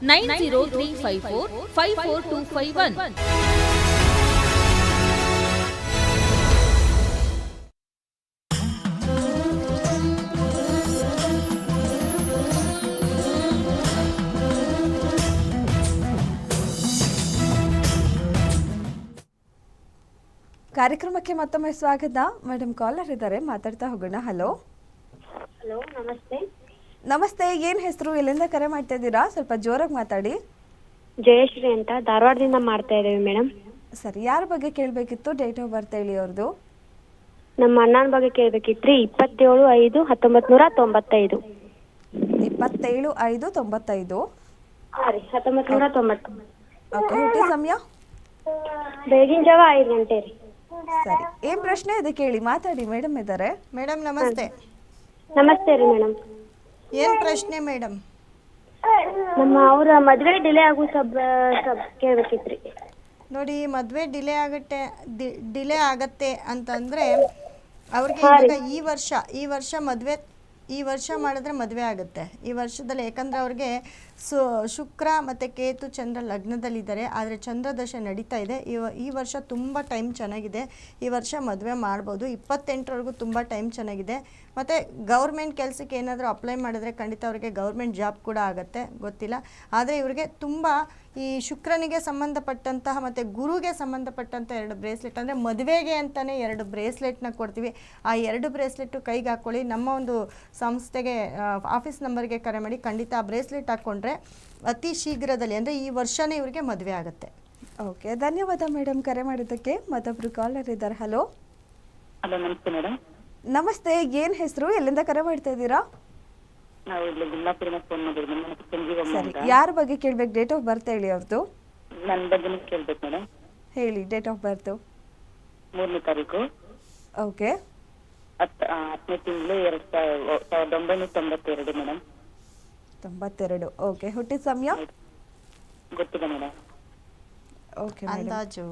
nine zero three five four five four two five one. ಕಾರ್ಯಕ್ರಮಕ್ಕೆ ಮತ್ತೊಮ್ಮೆ ಸ್ವಾಗತ. ಮೇಡಮ್ ಕಾಲರ್ ಇದ್ದಾರೆ. ಮಾತಾಡ್ತಾ ಹೋಗೋಣ. ಹಲೋ ಹಲೋ ನಮಸ್ತೆ. ನಮಸ್ತೆ. ಏನ್ ಹೆಸರು? ಎಲ್ಲಿಂದ ಕರೆ ಮಾಡ್ತಾ ಇದ್ದೀರಾ? ಸ್ವಲ್ಪ ಜೋರಾಗಿ ಮಾತಾಡಿ. ಜಯಶ್ರೀ ಅಂತ. ಧಾರವಾಡದಿಂದ ಮಾಡ್ತಾ ಇದ್ದೇವೆ ಮೇಡಮ್ ಸರಿ. ಯಾರ ಬಗ್ಗೆ ಕೇಳಬೇಕಿತ್ತು? ಡೇಟ್ ಆಫ್ ಬರ್ತ್ ಹೇಳಿ ಅವ್ರದ್ದು ನಮ್ಮ ಅಣ್ಣನ ಬಗ್ಗೆ ಕೇಳಬೇಕಿತ್ರಿ. ಇಪ್ಪತ್ತೇಳು ಐದು ಹತ್ತೊಂಬತ್ ನೂರ ತೊಂಬತ್ತೈದು. ಇಪ್ಪತ್ತೇಳು ಐದು ತೊಂಬತ್ತೈದು. ಹಾಂ ರೀ ಹತ್ತೊಂಬತ್ ನೂರ ತೊಂಬತ್ತು. ಓಕೆ ಹುಟ್ಟಿ ಸಮಯ? ಬೆಳಗಿನ ಜಾವ ಐದು ಗಂಟೆ ರೀ. ಸರಿ. ಏನ್ ಪ್ರಶ್ನೆ ಇದೆ ಕೇಳಿ? ಮಾತಾಡಿ ಮೇಡಮ್ ಇದ್ದಾರೆ ಮೇಡಮ್ ನಮಸ್ತೆ. ನಮಸ್ತೆ ರೀ ಮೇಡಮ್ ಏನ್ ಪ್ರಶ್ನೆ ಮೇಡಮ್ ನಮ್ಮ ಅವರ ಮದುವೆ ಡಿಲೇ ಆಗೋ ಸಬ್ ಸಬ್ ಕೇಳ್ಬೇಕಿತ್ರಿ. ನೋಡಿ ಮದುವೆ ಡಿಲೇ ಆಗತ್ತೆ ಡಿಲೇ ಆಗತ್ತೆ ಅಂತಂದ್ರೆ ಅವ್ರಿಗೆ ಇವಾಗ ಈ ವರ್ಷ ಈ ವರ್ಷ ಮದುವೆ ಈ ವರ್ಷ ಮಾಡಿದ್ರೆ ಮದುವೆ ಆಗುತ್ತೆ. ಈ ವರ್ಷದಲ್ಲಿ ಯಾಕಂದ್ರೆ ಅವ್ರಿಗೆ ಸು, ಶುಕ್ರ ಮತ್ತು ಕೇತು ಚಂದ್ರ ಲಗ್ನದಲ್ಲಿದ್ದಾರೆ, ಆದರೆ ಚಂದ್ರದಶೆ ನಡೀತಾ ಇದೆ. ಈ ಈ ವರ್ಷ ತುಂಬ ಟೈಮ್ ಚೆನ್ನಾಗಿದೆ. ಈ ವರ್ಷ ಮದುವೆ ಮಾಡ್ಬೋದು. ಇಪ್ಪತ್ತೆಂಟರವರೆಗೂ ತುಂಬ ಟೈಮ್ ಚೆನ್ನಾಗಿದೆ. ಮತ್ತು ಗೌರ್ಮೆಂಟ್ ಕೆಲಸಕ್ಕೆ ಏನಾದರೂ ಅಪ್ಲೈ ಮಾಡಿದ್ರೆ ಖಂಡಿತ ಅವರಿಗೆ ಗೌರ್ಮೆಂಟ್ ಜಾಬ್ ಕೂಡ ಆಗುತ್ತೆ, ಗೊತ್ತಿಲ್ಲ. ಆದರೆ ಇವರಿಗೆ ತುಂಬ ಈ ಶುಕ್ರನಿಗೆ ಸಂಬಂಧಪಟ್ಟಂತಹ ಮತ್ತು ಗುರುಗೆ ಸಂಬಂಧಪಟ್ಟಂಥ ಎರಡು ಬ್ರೇಸ್ಲೆಟ್, ಅಂದರೆ ಮದುವೆಗೆ ಅಂತಲೇ ಎರಡು ಬ್ರೇಸ್ಲೆಟ್ನ ಕೊಡ್ತೀವಿ. ಆ ಎರಡು ಬ್ರೇಸ್ಲೆಟ್ಟು ಕೈಗೆ ಹಾಕ್ಕೊಳ್ಳಿ ನಮ್ಮ ಒಂದು ಸಂಸ್ಥೆಗೆ ಆಫೀಸ್ ನಂಬರ್ಗೆ ಕರೆ ಮಾಡಿ ಖಂಡಿತ ಆ ಬ್ರೇಸ್ಲೆಟ್ ಹಾಕ್ಕೊಂಡ್ರೆ ಅತಿ ಶೀಘ್ರದಲ್ಲಿ ಅಂದರೆ ಈ ವರ್ಷನೇ ಇವರಿಗೆ ಮದುವೆ ಆಗುತ್ತೆ. ಓಕೆ ಧನ್ಯವಾದ ಮೇಡಮ್ ಕರೆ ಮಾಡಿದ್ದಕ್ಕೆ. ಮತ್ತೊಬ್ರು ಕಾಲರ್ ಇದ್ದಾರೆ. ಹಲೋ ಹಲೋ ನಮಸ್ತೆ ಮೇಡಮ್ ನಮಸ್ತೆ ಏನ್ ಹೆಸರು? ಎಲ್ಲಿಂದ ಕರೆ ಮಾಡ್ತಾ ಇದ್ದೀರಾ? ನಾವು ಇಲ್ಲಿ ಫೋನ್ ಮಾಡಿದ್ವಿ. ನನ್ನ ಹೆಸರು ಸಂಜೀವಮ್ಮ ಸರಿ ಅಂತ ಯಾರ ಬಗ್ಗೆ ಕೇಳ್ಬೇಕು? ಡೇಟ್ ಆಫ್ ಬರ್ತ್ ಹೇಳಿ ಅವ್ರದ್ದು ನನ್ನ ಬಗ್ಗೆ ಕೇಳ್ಬೇಕು ಮೇಡಮ್ ಹೇಳಿ ಡೇಟ್ ಆಫ್ ಬರ್ತು ಮೂರನೇ ತಾರೀಕು. ಓಕೆ. ಹತ್ತು ಹತ್ತನೇ ತಿಂಗಳು ಎರಡು ಸಾವಿರ ಸಾವಿರದ ಒಂಬೈನೂರ ತೊಂಬತ್ತೆರಡು ಮೇಡಮ್ ತೊಂಬತ್ತೆರಡು. ಓಕೆ ಹುಟ್ಟಿದ ಸಮಯ? ಗೊತ್ತಿಲ್ಲ ಮೇಡಮ್ ಓಕೆ ಮೇಡಮ್ ಅಂದಾಜು.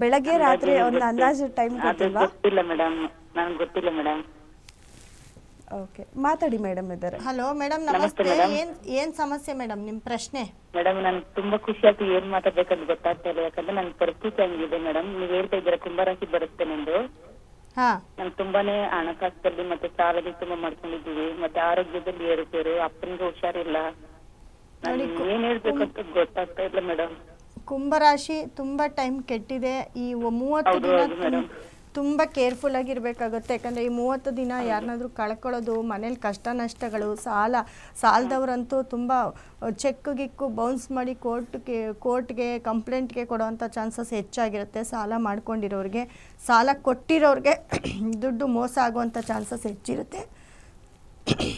ಬೆಳಗ್ಗೆ ರಾತ್ರಿ ಒಂದು ಅಂದಾಜು ಟೈಮ್ ಅದು ಗೊತ್ತಿಲ್ವಾ? ಗೊತ್ತಿಲ್ಲ ಮೇಡಮ್ ನನಗೆ ಗೊತ್ತಿಲ್ಲ ಮೇಡಮ್ ಓಕೆ ಮಾತಾಡಿ ಮೇಡಮ್ ಇದ್ದಾರೆ ಹಲೋ ಮೇಡಮ್ ನಮಸ್ತೆ ಏನ್ ಏನ್ ಸಮಸ್ಯೆ ಮೇಡಮ್ ನಿಮ್ ಪ್ರಶ್ನೆ? ಮೇಡಮ್ ನನ್ಗೆ ತುಂಬಾ ಖುಷಿ ಆಯ್ತು ಏನ್ ಮಾತಾಡ್ಬೇಕಂತ ಗೊತ್ತಾಗ್ತಾ ಇಲ್ಲ. ಯಾಕಂದ್ರೆ ನನ್ನ ಪರಿಸ್ಥಿತಿ ಹಂಗಿದೆ ಮೇಡಮ್ ನೀವ್ ಹೇಳ್ತಾ ಇದ್ದೀರಾ ಕುಂಭರಾಶಿ ಬರುತ್ತೆ ನಂದು. ಹಾಂ. ನಾನು ತುಂಬಾನೇ ಹಣಕಾಸಲ್ಲಿ ಮತ್ತೆ ಸಾಲದಲ್ಲಿ ತುಂಬಾ ಮಾಡ್ಕೊಂಡಿದ್ದೀವಿ. ಮತ್ತೆ ಆರೋಗ್ಯದಲ್ಲಿ ಏರುಪೇರು ಅಪ್ಪನಿಗೆ ಹುಷಾರಿಲ್ಲ. ನಾನು ಏನ್ ಹೇಳ್ಬೇಕು ಅಂತ ಗೊತ್ತಾಗ್ತಾ ಇಲ್ಲ ಮೇಡಮ್ ಕುಂಭರಾಶಿ ತುಂಬಾ ಟೈಮ್ ಕೆಟ್ಟಿದೆ. ಈ ಮೂವತ್ತು ದಿನ. ತುಂಬ ಕೇರ್ಫುಲ್ ಆಗಿರ್ಬೇಕಾಗುತ್ತೆ. ಯಾಕಂದರೆ ಈ ಮೂವತ್ತು ದಿನ ಯಾರನ್ನಾದ್ರೂ ಕಳ್ಕೊಳ್ಳೋದು, ಮನೇಲಿ ಕಷ್ಟ ನಷ್ಟಗಳು, ಸಾಲ, ಸಾಲದವ್ರಂತೂ ತುಂಬ ಚೆಕ್ ಗಿಕ್ಕು ಬೌನ್ಸ್ ಮಾಡಿ ಕೋರ್ಟ್ಗೆ ಕೋರ್ಟ್ಗೆ ಕಂಪ್ಲೇಂಟ್ಗೆ ಕೊಡೋವಂಥ ಚಾನ್ಸಸ್ ಹೆಚ್ಚಾಗಿರುತ್ತೆ. ಸಾಲ ಮಾಡ್ಕೊಂಡಿರೋರಿಗೆ, ಸಾಲ ಕೊಟ್ಟಿರೋರಿಗೆ <coughs> ದುಡ್ಡು ಮೋಸ ಆಗುವಂಥ ಚಾನ್ಸಸ್ ಹೆಚ್ಚಿರುತ್ತೆ. <coughs>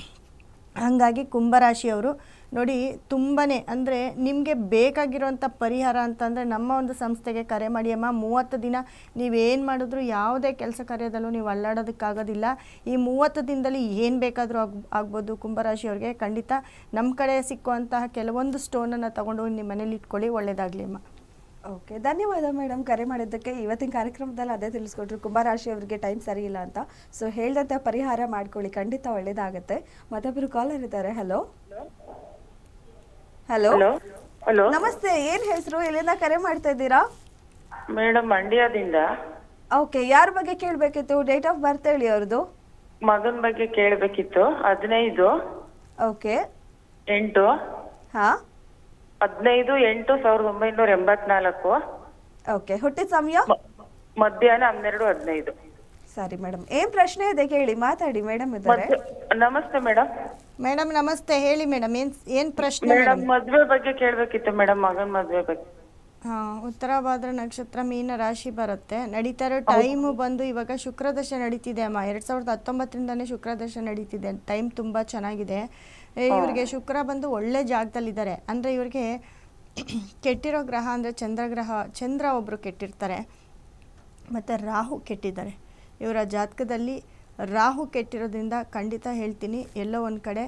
ಹಾಗಾಗಿ ಕುಂಭರಾಶಿಯವರು ನೋಡಿ ತುಂಬಾ ಅಂದರೆ ನಿಮಗೆ ಬೇಕಾಗಿರೋಂಥ ಪರಿಹಾರ ಅಂತಂದರೆ ನಮ್ಮ ಒಂದು ಸಂಸ್ಥೆಗೆ ಕರೆ ಮಾಡಿ ಅಮ್ಮ ಮೂವತ್ತು ದಿನ ನೀವೇನು ಮಾಡಿದ್ರು ಯಾವುದೇ ಕೆಲಸ ಕಾರ್ಯದಲ್ಲೂ ನೀವು ಅಲ್ಲಾಡೋದಕ್ಕಾಗೋದಿಲ್ಲ. ಈ ಮೂವತ್ತು ದಿನದಲ್ಲಿ ಏನು ಬೇಕಾದರೂ ಆಗ್ ಆಗ್ಬೋದು. ಕುಂಭರಾಶಿಯವ್ರಿಗೆ ಖಂಡಿತ ನಮ್ಮ ಕಡೆ ಸಿಕ್ಕುವಂತಹ ಕೆಲವೊಂದು ಸ್ಟೋನನ್ನು ತಗೊಂಡು ನಿಮ್ಮ ಮನೇಲಿ ಇಟ್ಕೊಳ್ಳಿ ಒಳ್ಳೆಯದಾಗಲಿ ಅಮ್ಮ. ಓಕೆ ಧನ್ಯವಾದ ಮೇಡಮ್ ಕರೆ ಮಾಡಿದ್ದಕ್ಕೆ ಇವತ್ತಿನ ಕಾರ್ಯಕ್ರಮದಲ್ಲಿ ಅದೇ ತಿಳಿಸ್ಕೊಟ್ರು. ಕುಂಭರಾಶಿಯವರಿಗೆ ಟೈಮ್ ಸರಿ ಇಲ್ಲ ಅಂತ. ಸೊ ಹೇಳ್ದಂಥ ಪರಿಹಾರ ಮಾಡ್ಕೊಳ್ಳಿ. ಖಂಡಿತ ಒಳ್ಳೇದಾಗುತ್ತೆ. ಮತ್ತೊಬ್ಬರು ಕಾಲರ್ ಇದ್ದಾರೆ. ಹಲೋ ಹಲೋ ಹಲೋ ನಮಸ್ತೆ ಏನ್ ಹೆಸರು? ಎಲ್ಲಿಂದ ಕರೆ ಮಾಡ್ತಾ ಇದ್ದೀರಾ? ಮೇಡಮ್ ಮಂಡ್ಯದಿಂದ. ಓಕೆ ಯಾರ ಬಗ್ಗೆ ಕೇಳಬೇಕಿತ್ತು? ಡೇಟ್ ಆಫ್ ಬರ್ತ್ ಹೇಳಿ ಅವ್ರದ್ದು. ಮಗನ ಬಗ್ಗೆ ಕೇಳಬೇಕಿತ್ತು ಹದಿನೈದು. ಓಕೆ ಎಂಟು. ಹಾ? ಹದಿನೈದು ಎಂಟು ಸಾವಿರದ ಒಂಬೈನೂರ ಎಂಬತ್ನಾಲ್ಕು. ಓಕೆ ಹುಟ್ಟಿದ ಸಮಯ? ಮಧ್ಯಾಹ್ನ ಹನ್ನೆರಡು ಹದಿನೈದು. ಸರಿ ಮೇಡಮ್. ಏನ್ ಪ್ರಶ್ನೆ ಇದೆ ಕೇಳಿ ಮಾತಾಡಿ ಮೇಡಮ್ ಇದ್ದಾರೆ. ನಮಸ್ತೆ ಮೇಡಮ್. ಮೇಡಮ್ ನಮಸ್ತೆ ಹೇಳಿ ಮೇಡಮ್ ಏನ್ ಏನ್ ಪ್ರಶ್ನೆ ಮೇಡಮ್ ಮೇಡಮ್? ಮದ್ವೆ ಬಗ್ಗೆ ಕೇಳಬೇಕಿತ್ತು ಮೇಡಮ್ ಮಗನ ಮದ್ವೆ ಬಗ್ಗೆ. ಹಾ ಉತ್ತರ ಭಾದ್ರ ನಕ್ಷತ್ರ ಮೀನ ರಾಶಿ ಬರುತ್ತೆ. ನಡೀತಾ ಇರೋ ಟೈಮು ಬಂದು ಇವಾಗ ಶುಕ್ರದಶ ನಡೀತಿದೆ ಅಮ್ಮ. ಎರಡ್ ಸಾವಿರದ ಹತ್ತೊಂಬತ್ತರಿಂದನೇ ಶುಕ್ರದಶ ನಡೀತಿದೆ. ಟೈಮ್ ತುಂಬಾ ಚೆನ್ನಾಗಿದೆ. ಇವ್ರಿಗೆ ಶುಕ್ರ ಬಂದು ಒಳ್ಳೆ ಜಾಗದಲ್ಲಿದ್ದಾರೆ. ಅಂದ್ರೆ ಇವ್ರಿಗೆ ಕೆಟ್ಟಿರೋ ಗ್ರಹ ಅಂದರೆ ಚಂದ್ರಗ್ರಹ ಚಂದ್ರ ಒಬ್ರು ಕೆಟ್ಟಿರ್ತಾರೆ. ಮತ್ತೆ ರಾಹು ಕೆಟ್ಟಿದ್ದಾರೆ. ಇವರ ಜಾತಕದಲ್ಲಿ ರಾಹು ಕೆಟ್ಟಿರೋದ್ರಿಂದ ಖಂಡಿತ ಹೇಳ್ತೀನಿ ಎಲ್ಲೋ ಒಂದು ಕಡೆ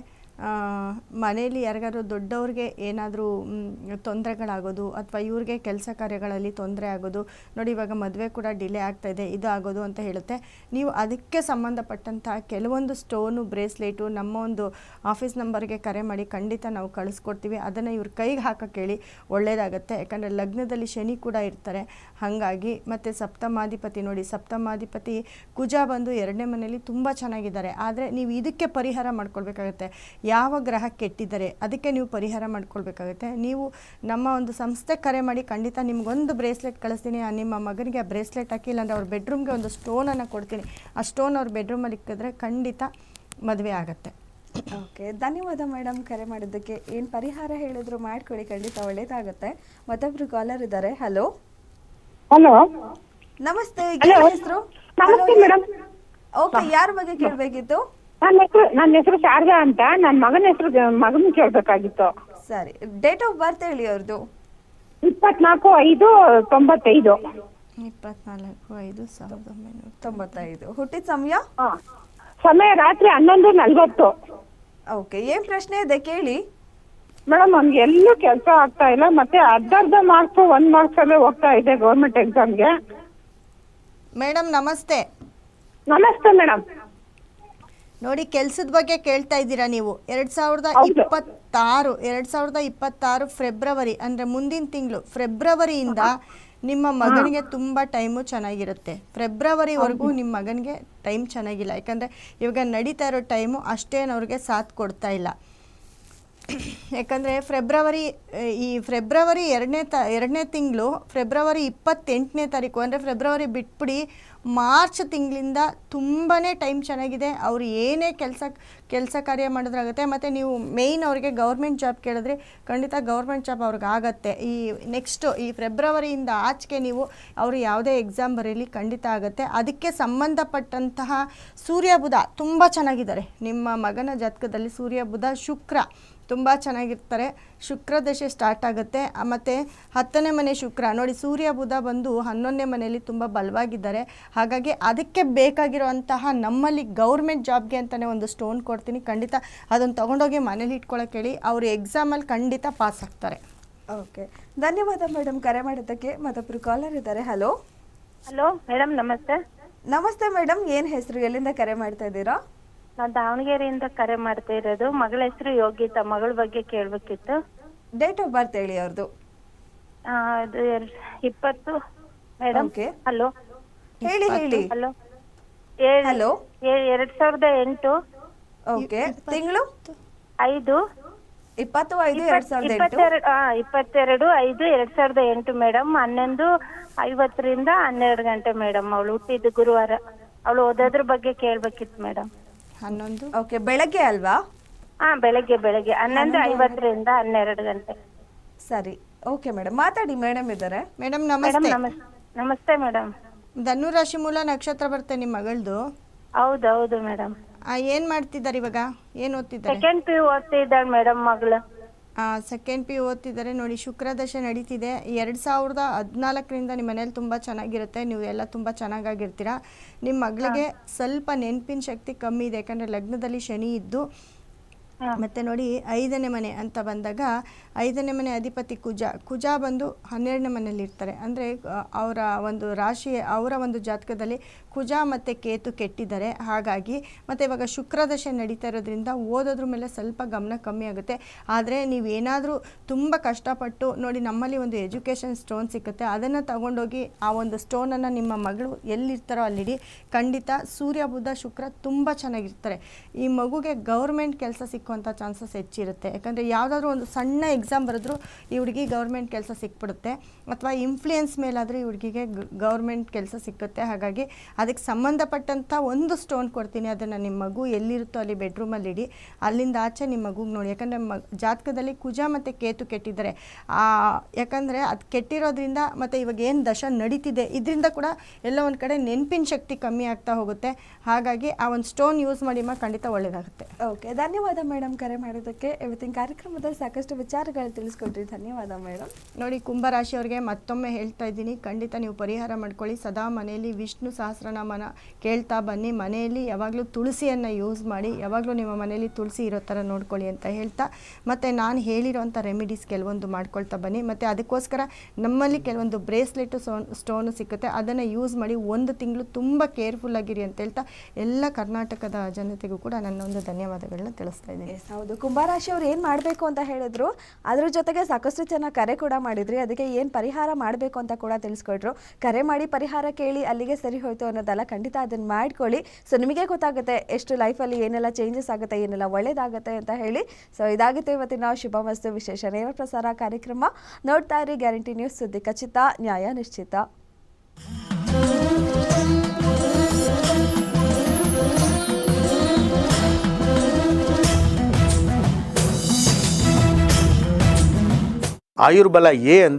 ಮನೆಯಲ್ಲಿ ಯಾರಿಗಾದ್ರೂ ದೊಡ್ಡವ್ರಿಗೆ ಏನಾದರೂ ತೊಂದರೆಗಳಾಗೋದು ಅಥವಾ ಇವ್ರಿಗೆ ಕೆಲಸ ಕಾರ್ಯಗಳಲ್ಲಿ ತೊಂದರೆ ಆಗೋದು, ನೋಡಿ ಇವಾಗ ಮದುವೆ ಕೂಡ ಡಿಲೇ ಆಗ್ತಾ ಇದೆ, ಇದು ಆಗೋದು ಅಂತ ಹೇಳುತ್ತೆ. ನೀವು ಅದಕ್ಕೆ ಸಂಬಂಧಪಟ್ಟಂತಹ ಕೆಲವೊಂದು ಸ್ಟೋನು, ಬ್ರೇಸ್ಲೆಟು, ನಮ್ಮ ಒಂದು ಆಫೀಸ್ ನಂಬರ್ಗೆ ಕರೆ ಮಾಡಿ ಖಂಡಿತ ನಾವು ಕಳಿಸ್ಕೊಡ್ತೀವಿ. ಅದನ್ನು ಇವ್ರ ಕೈಗೆ ಹಾಕೋಕ್ಕೆ ಹೇಳಿ ಒಳ್ಳೆಯದಾಗತ್ತೆ ಯಾಕಂದರೆ ಲಗ್ನದಲ್ಲಿ ಶನಿ ಕೂಡ ಇರ್ತಾರೆ. ಹಾಗಾಗಿ ಮತ್ತು ಸಪ್ತಮಾಧಿಪತಿ ನೋಡಿ, ಸಪ್ತಮಾಧಿಪತಿ ಕುಜ ಬಂದು ಎರಡನೇ ಮನೆಯಲ್ಲಿ ತುಂಬ ಚೆನ್ನಾಗಿದ್ದಾರೆ. ಆದರೆ ನೀವು ಇದಕ್ಕೆ ಪರಿಹಾರ ಮಾಡ್ಕೊಳ್ಬೇಕಾಗತ್ತೆ. ಯಾವ ಗ್ರಹ ಕೆಟ್ಟಿದ್ದಾರೆ ಅದಕ್ಕೆ ನೀವು ಪರಿಹಾರ ಮಾಡ್ಕೊಳ್ಬೇಕಾಗುತ್ತೆ. ನೀವು ನಮ್ಮ ಒಂದು ಸಂಸ್ಥೆ ಕರೆ ಮಾಡಿ ಖಂಡಿತ ನಿಮಗೊಂದು ಬ್ರೇಸ್ಲೆಟ್ ಕಳಿಸ್ತೀನಿ. ಆ ನಿಮ್ಮ ಮಗನಿಗೆ ಆ ಬ್ರೇಸ್ಲೆಟ್ ಹಾಕಿ ಇಲ್ಲಾಂದರೆ ಅವ್ರ ಬೆಡ್ರೂಮ್ಗೆ ಒಂದು ಸ್ಟೋನನ್ನು ಕೊಡ್ತೀನಿ. ಆ ಸ್ಟೋನ್ ಅವ್ರ ಬೆಡ್ರೂಮಲ್ಲಿ ಇಕ್ಕಿದ್ರೆ ಖಂಡಿತ ಮದುವೆ ಆಗುತ್ತೆ. ಓಕೆ ಧನ್ಯವಾದ ಮೇಡಮ್ ಕರೆ ಮಾಡಿದ್ದಕ್ಕೆ. ಏನು ಪರಿಹಾರ ಹೇಳಿದ್ರು ಮಾಡ್ಕೊಳ್ಳಿ ಖಂಡಿತ ಒಳ್ಳೇದಾಗುತ್ತೆ. ಮತ್ತೊಬ್ರು ಕಾಲರ್ ಇದ್ದಾರೆ ಹಲೋ ಹಲೋ ನಮಸ್ತೆ ಹೆಸರು? ಓಕೆ ಯಾರ ಬಗ್ಗೆ ಕೇಳಬೇಕಿತ್ತು? ನನ್ನ ಹೆಸರು ನನ್ನ ಹೆಸರು ಶಾರದಾ ಅಂತ. ನನ್ನ ಮಗನ ಹೆಸರು ಮಗನ ಕೇಳಬೇಕಾಗಿತ್ತು. ಸರಿ. ಡೇಟ್ ಆಫ್ ಬರ್ತ್ ಹೇಳಿ ಅವ್ರದ್ದು ಇಪ್ಪತ್ನಾಲ್ಕು ಐದು ತೊಂಬತ್ತೈದು. ಇಪ್ಪತ್ನಾಲ್ಕು ಐದು ಸಾವಿರದ ಒಂಬೈನೂರ ತೊಂಬತ್ತೈದು. ಹುಟ್ಟಿದ ಸಮಯ? ಹಾ. ಸಮಯ ರಾತ್ರಿ ಹನ್ನೊಂದು ನಲ್ವತ್ತು. ಓಕೆ ಏನ್ ಪ್ರಶ್ನೆ ಇದೆ ಕೇಳಿ. ಮೇಡಮ್ ಅವ್ನಿಗೆ ಎಲ್ಲೂ ಕೆಲಸ ಆಗ್ತಾ ಇಲ್ಲ. ಮತ್ತೆ ಅರ್ಧರ್ಧ ಮಾರ್ಕ್ಸ್ ಒಂದ್ ಮಾರ್ಕ್ಸ್ ಅಲ್ಲೇ ಹೋಗ್ತಾ ಇದೆ ಗೌರ್ಮೆಂಟ್ ಎಕ್ಸಾಮ್ಗೆ ಮೇಡಮ್ ನಮಸ್ತೆ. ನಮಸ್ತೆ ಮೇಡಮ್. ನೋಡಿ ಕೆಲ್ಸದ ಬಗ್ಗೆ ಕೇಳ್ತಾ ಇದ್ದೀರಾ ನೀವು? ಎರಡ್ ಸಾವಿರದ. ಇಪ್ಪತ್ತಾರು ಎರಡ್ ಸಾವಿರದ ಇಪ್ಪತ್ತಾರು ಫೆಬ್ರವರಿ ಅಂದ್ರೆ ಮುಂದಿನ ತಿಂಗಳು ಫೆಬ್ರವರಿಯಿಂದ ನಿಮ್ಮ ಮಗನಿಗೆ ತುಂಬಾ ಟೈಮು ಚೆನ್ನಾಗಿರುತ್ತೆ. ಫೆಬ್ರವರಿವರೆಗೂ ನಿಮ್ಮ ಮಗನಿಗೆ ಟೈಮ್ ಚೆನ್ನಾಗಿಲ್ಲ. ಯಾಕಂದ್ರೆ ಇವಾಗ ನಡೀತಾ ಇರೋ ಟೈಮು ಅಷ್ಟೇನು ಅವ್ರಿಗೆ ಸಾಥ್ ಕೊಡ್ತಾ ಇಲ್ಲ. ಯಾಕಂದರೆ ಫೆಬ್ರವರಿ ಈ ಫೆಬ್ರವರಿ ಎರಡನೇ ತ ಎರಡನೇ ತಿಂಗಳು ಫೆಬ್ರವರಿ ಇಪ್ಪತ್ತೆಂಟನೇ ತಾರೀಕು ಅಂದರೆ ಫೆಬ್ರವರಿ ಬಿಟ್ಬಿಡಿ ಮಾರ್ಚ್ ತಿಂಗಳಿಂದ ತುಂಬಾ ಟೈಮ್ ಚೆನ್ನಾಗಿದೆ. ಅವರು ಏನೇ ಕೆಲಸ ಕೆಲಸ ಕಾರ್ಯ ಮಾಡಿದ್ರಾಗುತ್ತೆ ಮತ್ತು ನೀವು ಮೇಯ್ನ್ ಅವ್ರಿಗೆ ಗೌರ್ಮೆಂಟ್ ಜಾಬ್ ಕೇಳಿದ್ರೆ ಖಂಡಿತ ಗೌರ್ಮೆಂಟ್ ಜಾಬ್ ಅವ್ರಿಗೆ ಆಗುತ್ತೆ. ಈ ನೆಕ್ಸ್ಟು ಈ ಫೆಬ್ರವರಿಯಿಂದ ಆಚೆಗೆ ನೀವು ಅವರು ಯಾವುದೇ ಎಕ್ಸಾಮ್ ಬರೀಲಿ ಖಂಡಿತ ಆಗುತ್ತೆ. ಅದಕ್ಕೆ ಸಂಬಂಧಪಟ್ಟಂತಹ ಸೂರ್ಯ ಬುಧ ತುಂಬ ಚೆನ್ನಾಗಿದ್ದಾರೆ. ನಿಮ್ಮ ಮಗನ ಜಾತಕದಲ್ಲಿ ಸೂರ್ಯ ಬುಧ ಶುಕ್ರ. ತುಂಬ ಚೆನ್ನಾಗಿರ್ತಾರೆ. ಶುಕ್ರ ದಶೆ ಸ್ಟಾರ್ಟ್ ಆಗುತ್ತೆ. ಮತ್ತು ಹತ್ತನೇ ಮನೆ ಶುಕ್ರ. ನೋಡಿ ಸೂರ್ಯ ಬುಧ ಬಂದು ಹನ್ನೊಂದನೇ ಮನೆಯಲ್ಲಿ ತುಂಬ ಬಲವಾಗಿದ್ದಾರೆ. ಹಾಗಾಗಿ ಅದಕ್ಕೆ ಬೇಕಾಗಿರುವಂತಹ ನಮ್ಮಲ್ಲಿ ಗೌರ್ಮೆಂಟ್ ಜಾಬ್ಗೆ ಅಂತಲೇ ಒಂದು ಸ್ಟೋನ್ ಕೊಡ್ತೀನಿ. ಖಂಡಿತ ಅದನ್ನು ತೊಗೊಂಡೋಗಿ ಮನೇಲಿ ಇಟ್ಕೊಳಕ್ಕೆ ಹೇಳಿ ಅವರು ಎಕ್ಸಾಮಲ್ಲಿ ಖಂಡಿತ ಪಾಸ್ ಆಗ್ತಾರೆ. ಓಕೆ ಧನ್ಯವಾದ ಮೇಡಮ್ ಕರೆ ಮಾಡಿದ್ದಕ್ಕೆ. ಮತ್ತೊಬ್ಬರು ಕಾಲರ್ ಇದ್ದಾರೆ. ಹಲೋ ಹಲೋ ಮೇಡಮ್ ನಮಸ್ತೆ. ನಮಸ್ತೆ ಮೇಡಮ್ ಏನು ಹೆಸರು? ಎಲ್ಲಿಂದ ಕರೆ ಮಾಡ್ತಾ ಇದ್ದೀರಾ? ನಾನು ದಾವಣಗೆರೆಯಿಂದ ಕರೆ ಮಾಡ್ತಾ ಇರೋದು. ಮಗಳ ಹೆಸರು ಯೋಗಿತಾ ಮಗಳ ಬಗ್ಗೆ ಕೇಳಬೇಕಿತ್ತು. ಡೇಟ್ ಆಫ್ ಬರ್ತ್ ಹೇಳಿ ಅವ್ರದ್ದು ಅದು ಎರ್- ಇಪ್ಪತ್ತು ಮೇಡಮ್ Okay. ಹಲೋ ಹೇಳಿ ಹೇಳಿ. ಹಲೋ ಹಲೋ ಎರಡ್ ಸಾವಿರದ ಎಂಟು. ಓಕೆ ತಿಂಗಳು? ಐದು. ಇಪ್ಪತ್ತು ಐದು ಎರಡ್ ಸಾವಿರದ ಎಂಟು? ಇಪ್ಪತ್ತೆರಡು ಹಾ ಇಪ್ಪತ್ತೆರಡು ಐದು ಎರಡ್ ಸಾವಿರದ ಎಂಟು ಮೇಡಮ್ ಹನ್ನೊಂದು ಐವತ್ತರಿಂದ ಹನ್ನೆರಡು ಗಂಟೆ ಮೇಡಮ್ ಅವಳು ಹುಟ್ಟಿದ್ದು ಗುರುವಾರ. ಅವಳು ಓದೋದ್ರ ಬಗ್ಗೆ ಕೇಳ್ಬೇಕಿತ್ತು ಮೇಡಮ್ ಹನ್ನೊಂದು? ಓಕೆ ಬೆಳಗ್ಗೆ ಅಲ್ವಾ? ಹಾ ಬೆಳಗ್ಗೆ ಬೆಳಗ್ಗೆ. ಹನ್ನೊಂದು ಐವತ್ತರಿಂದ ಹನ್ನೆರಡು ಗಂಟೆ. ಸರಿ. ಓಕೆ ಮೇಡಮ್ ಮಾತಾಡಿ ಮೇಡಮ್ ಇದ್ದಾರೆ ಮೇಡಮ್ ನಮಸ್ತೆ. ನಮಸ್ ನಮಸ್ತೆ ಮೇಡಮ್ ಧನು ರಾಶಿ ಮೂಲ ನಕ್ಷತ್ರ ಬರ್ತೆ ನಿಮ್ಮ ಮಗಳದು ಹೌದು ಹೌದು ಮೇಡಮ್ ಏನು ಮಾಡ್ತಿದ್ದಾರೆ ಇವಾಗ? ಏನು ಓದ್ತಿದ್ದಾರೆ? ಸೆಕೆಂಡ್ ಪಿ ಯು ಓದ್ತಿದ್ದಾಳೆ ಮೇಡಮ್ ಮಗಳು. ಸೆಕೆಂಡ್ ಪಿ ಓದ್ತಿದ್ದಾರೆ ನೋಡಿ ಶುಕ್ರದಶೆ ನಡೀತಿದೆ. ಎರಡು ಸಾವಿರದ ಹದಿನಾಲ್ಕರಿಂದ ನಿಮ್ಮ ಮನೇಲಿ ತುಂಬ ಚೆನ್ನಾಗಿರುತ್ತೆ. ನೀವು ಎಲ್ಲ ತುಂಬ ಚೆನ್ನಾಗಾಗಿರ್ತೀರ. ನಿಮ್ಮ ಮಗಳಿಗೆ ಸ್ವಲ್ಪ ನೆನಪಿನ ಶಕ್ತಿ ಕಮ್ಮಿ ಇದೆ. ಯಾಕಂದರೆ ಲಗ್ನದಲ್ಲಿ ಶನಿ ಇದ್ದು ಮತ್ತು ನೋಡಿ ಐದನೇ ಮನೆ ಅಂತ ಬಂದಾಗ ಐದನೇ ಮನೆ ಅಧಿಪತಿ ಕುಜ. ಕುಜ ಬಂದು ಹನ್ನೆರಡನೇ ಮನೆಯಲ್ಲಿ ಇರ್ತಾರೆ. ಅಂದರೆ ಅವರ ಒಂದು ರಾಶಿ, ಅವರ ಒಂದು ಜಾತಕದಲ್ಲಿ ಕುಜ ಮತ್ತು ಕೇತು ಕೆಟ್ಟಿದ್ದಾರೆ. ಹಾಗಾಗಿ ಮತ್ತು ಇವಾಗ ಶುಕ್ರದಶೆ ನಡೀತಾ ಇರೋದ್ರಿಂದ ಓದೋದ್ರ ಮೇಲೆ ಸ್ವಲ್ಪ ಗಮನ ಕಮ್ಮಿ ಆಗುತ್ತೆ. ಆದರೆ ನೀವೇನಾದರೂ ತುಂಬ ಕಷ್ಟಪಟ್ಟು ನೋಡಿ ನಮ್ಮಲ್ಲಿ ಒಂದು ಎಜುಕೇಷನ್ ಸ್ಟೋನ್ ಸಿಗುತ್ತೆ ಅದನ್ನು ತಗೊಂಡೋಗಿ ಆ ಒಂದು ಸ್ಟೋನನ್ನು ನಿಮ್ಮ ಮಗಳು ಎಲ್ಲಿರ್ತಾರೋ ಅಲ್ಲಿಡಿ. ಖಂಡಿತ ಸೂರ್ಯ, ಬುಧ, ಶುಕ್ರ ತುಂಬ ಚೆನ್ನಾಗಿರ್ತಾರೆ. ಈ ಮಗುಗೆ ಗೌರ್ಮೆಂಟ್ ಕೆಲಸ ಸಿಕ್ಕುವಂಥ ಚಾನ್ಸಸ್ ಹೆಚ್ಚಿರುತ್ತೆ. ಯಾಕಂದರೆ ಯಾವುದಾದ್ರೂ ಒಂದು ಸಣ್ಣ ಎಕ್ಸಾಮ್ ಬರೆದ್ರು ಈ ಹುಡುಗಿ ಗೌರ್ಮೆಂಟ್ ಕೆಲಸ ಸಿಕ್ಬಿಡುತ್ತೆ. ಅಥವಾ ಇನ್ಫ್ಲೂಯೆನ್ಸ್ ಮೇಲಾದರೂ ಈ ಹುಡುಗಿಗೆ ಗೌರ್ಮೆಂಟ್ ಕೆಲಸ ಸಿಕ್ಕುತ್ತೆ. ಹಾಗಾಗಿ ಅದಕ್ಕೆ ಸಂಬಂಧಪಟ್ಟಂಥ ಒಂದು ಸ್ಟೋನ್ ಕೊಡ್ತೀನಿ. ಅದನ್ನು ನಿಮ್ಮ ಮಗು ಎಲ್ಲಿರುತ್ತೋ ಅಲ್ಲಿ ಬೆಡ್ರೂಮಲ್ಲಿ ಇಡಿ. ಅಲ್ಲಿಂದ ಆಚೆ ನಿಮ್ಮ ಮಗುಗೆ ನೋಡಿ. ಯಾಕಂದರೆ ಮ, ಜಾತಕದಲ್ಲಿ ಕುಜ ಮತ್ತು ಕೇತು ಕೆಟ್ಟಿದ್ದಾರೆ. ಯಾಕಂದರೆ ಅದು ಕೆಟ್ಟಿರೋದ್ರಿಂದ ಮತ್ತು ಇವಾಗ ಏನು ದಶ ನಡೀತಿದೆ, ಇದರಿಂದ ಕೂಡ ಎಲ್ಲ ಒಂದು ಕಡೆ ನೆನಪಿನ ಶಕ್ತಿ ಕಮ್ಮಿ ಆಗ್ತಾ ಹೋಗುತ್ತೆ. ಹಾಗಾಗಿ ಆ ಒಂದು ಸ್ಟೋನ್ ಯೂಸ್ ಮಾಡಿ ಮಾ, ಖಂಡಿತ ಒಳ್ಳೆಯದಾಗುತ್ತೆ ಓಕೆ ಧನ್ಯವಾದ ಮೇಡಮ್ ಕರೆ ಮಾಡೋದಕ್ಕೆ ಇವತ್ತಿನ ಕಾರ್ಯಕ್ರಮದಲ್ಲಿ ಸಾಕಷ್ಟು ವಿಚಾರಗಳು ತಿಳಿಸ್ಕೊಟ್ರಿ. ಧನ್ಯವಾದ ಮೇಡಮ್. ನೋಡಿ, ಕುಂಭರಾಶಿಯವ್ರಿಗೆ ಮತ್ತೊಮ್ಮೆ ಹೇಳ್ತಾ ಇದ್ದೀನಿ. ಖಂಡಿತ ನೀವು ಪರಿಹಾರ ಮಾಡ್ಕೊಳ್ಳಿ. ಸದಾ ಮನೆಯಲ್ಲಿ ವಿಷ್ಣು ಸಹಸ್ರನಾಮನ ಕೇಳ್ತಾ ಬನ್ನಿ. ಮನೆಯಲ್ಲಿ ಯಾವಾಗಲೂ ತುಳಸಿಯನ್ನು ಯೂಸ್ ಮಾಡಿ, ಯಾವಾಗಲೂ ನಿಮ್ಮ ಮನೆಯಲ್ಲಿ ತುಳಸಿ ಇರೋ ಥರ ನೋಡ್ಕೊಳ್ಳಿ ಅಂತ ಹೇಳ್ತಾ, ಮತ್ತು ನಾನು ಹೇಳಿರೋಂಥ ರೆಮಿಡೀಸ್ ಕೆಲವೊಂದು ಮಾಡ್ಕೊಳ್ತಾ ಬನ್ನಿ. ಮತ್ತು ಅದಕ್ಕೋಸ್ಕರ ನಮ್ಮಲ್ಲಿ ಕೆಲವೊಂದು ಬ್ರೇಸ್ಲೆಟು ಸೋನ್ ಸ್ಟೋನು ಸಿಗುತ್ತೆ ಅದನ್ನು ಯೂಸ್ ಮಾಡಿ ಒಂದು ತಿಂಗಳು ತುಂಬ ಕೇರ್ಫುಲ್ ಆಗಿರಿ ಅಂತ ಹೇಳ್ತಾ, ಎಲ್ಲ ಕರ್ನಾಟಕದ ಜನತೆಗೂ ಕೂಡ ನನ್ನ ಒಂದು ಧನ್ಯವಾದಗಳನ್ನ ತಿಳಿಸ್ತಾ ಇದ್ದೀನಿ. ಎಸ್, ಹೌದು. ಕುಂಭರಾಶಿ ಅವ್ರು ಏನು ಮಾಡಬೇಕು ಅಂತ ಹೇಳಿದ್ರು, ಅದ್ರ ಜೊತೆಗೆ ಸಾಕಷ್ಟು ಜನ ಕರೆ ಕೂಡ ಮಾಡಿದ್ರಿ. ಅದಕ್ಕೆ ಏನು ಪರಿಹಾರ ಮಾಡಬೇಕು ಅಂತ ಕೂಡ ತಿಳಿಸ್ಕೊಟ್ರು. ಕರೆ ಮಾಡಿ ಪರಿಹಾರ ಕೇಳಿ ಅಲ್ಲಿಗೆ ಸರಿ ಹೋಯ್ತು ಅನ್ನೋದಲ್ಲ, ಖಂಡಿತ ಅದನ್ನ ಮಾಡ್ಕೊಳ್ಳಿ. ಸೊ ನಿಮಗೆ ಗೊತ್ತಾಗುತ್ತೆ ಎಷ್ಟು ಲೈಫಲ್ಲಿ ಏನೆಲ್ಲ ಚೇಂಜಸ್ ಆಗುತ್ತೆ, ಏನೆಲ್ಲ ಒಳ್ಳೇದಾಗುತ್ತೆ ಅಂತ ಹೇಳಿ. ಸೊ ಇದಾಗುತ್ತೆ ಇವತ್ತಿನ ಶುಭ ವಸ್ತು ವಿಶೇಷ ನೇರ ಪ್ರಸಾರ ಕಾರ್ಯಕ್ರಮ. ನೋಡ್ತಾ ಇರಿ ಗ್ಯಾರಂಟಿ ನ್ಯೂಸ್ ಸುದ್ದಿ ಖಚಿತ, ನ್ಯಾಯ ನಿಶ್ಚಿತ. ಆಯುರ್ಬಲ ಎ ಅಂದರೆ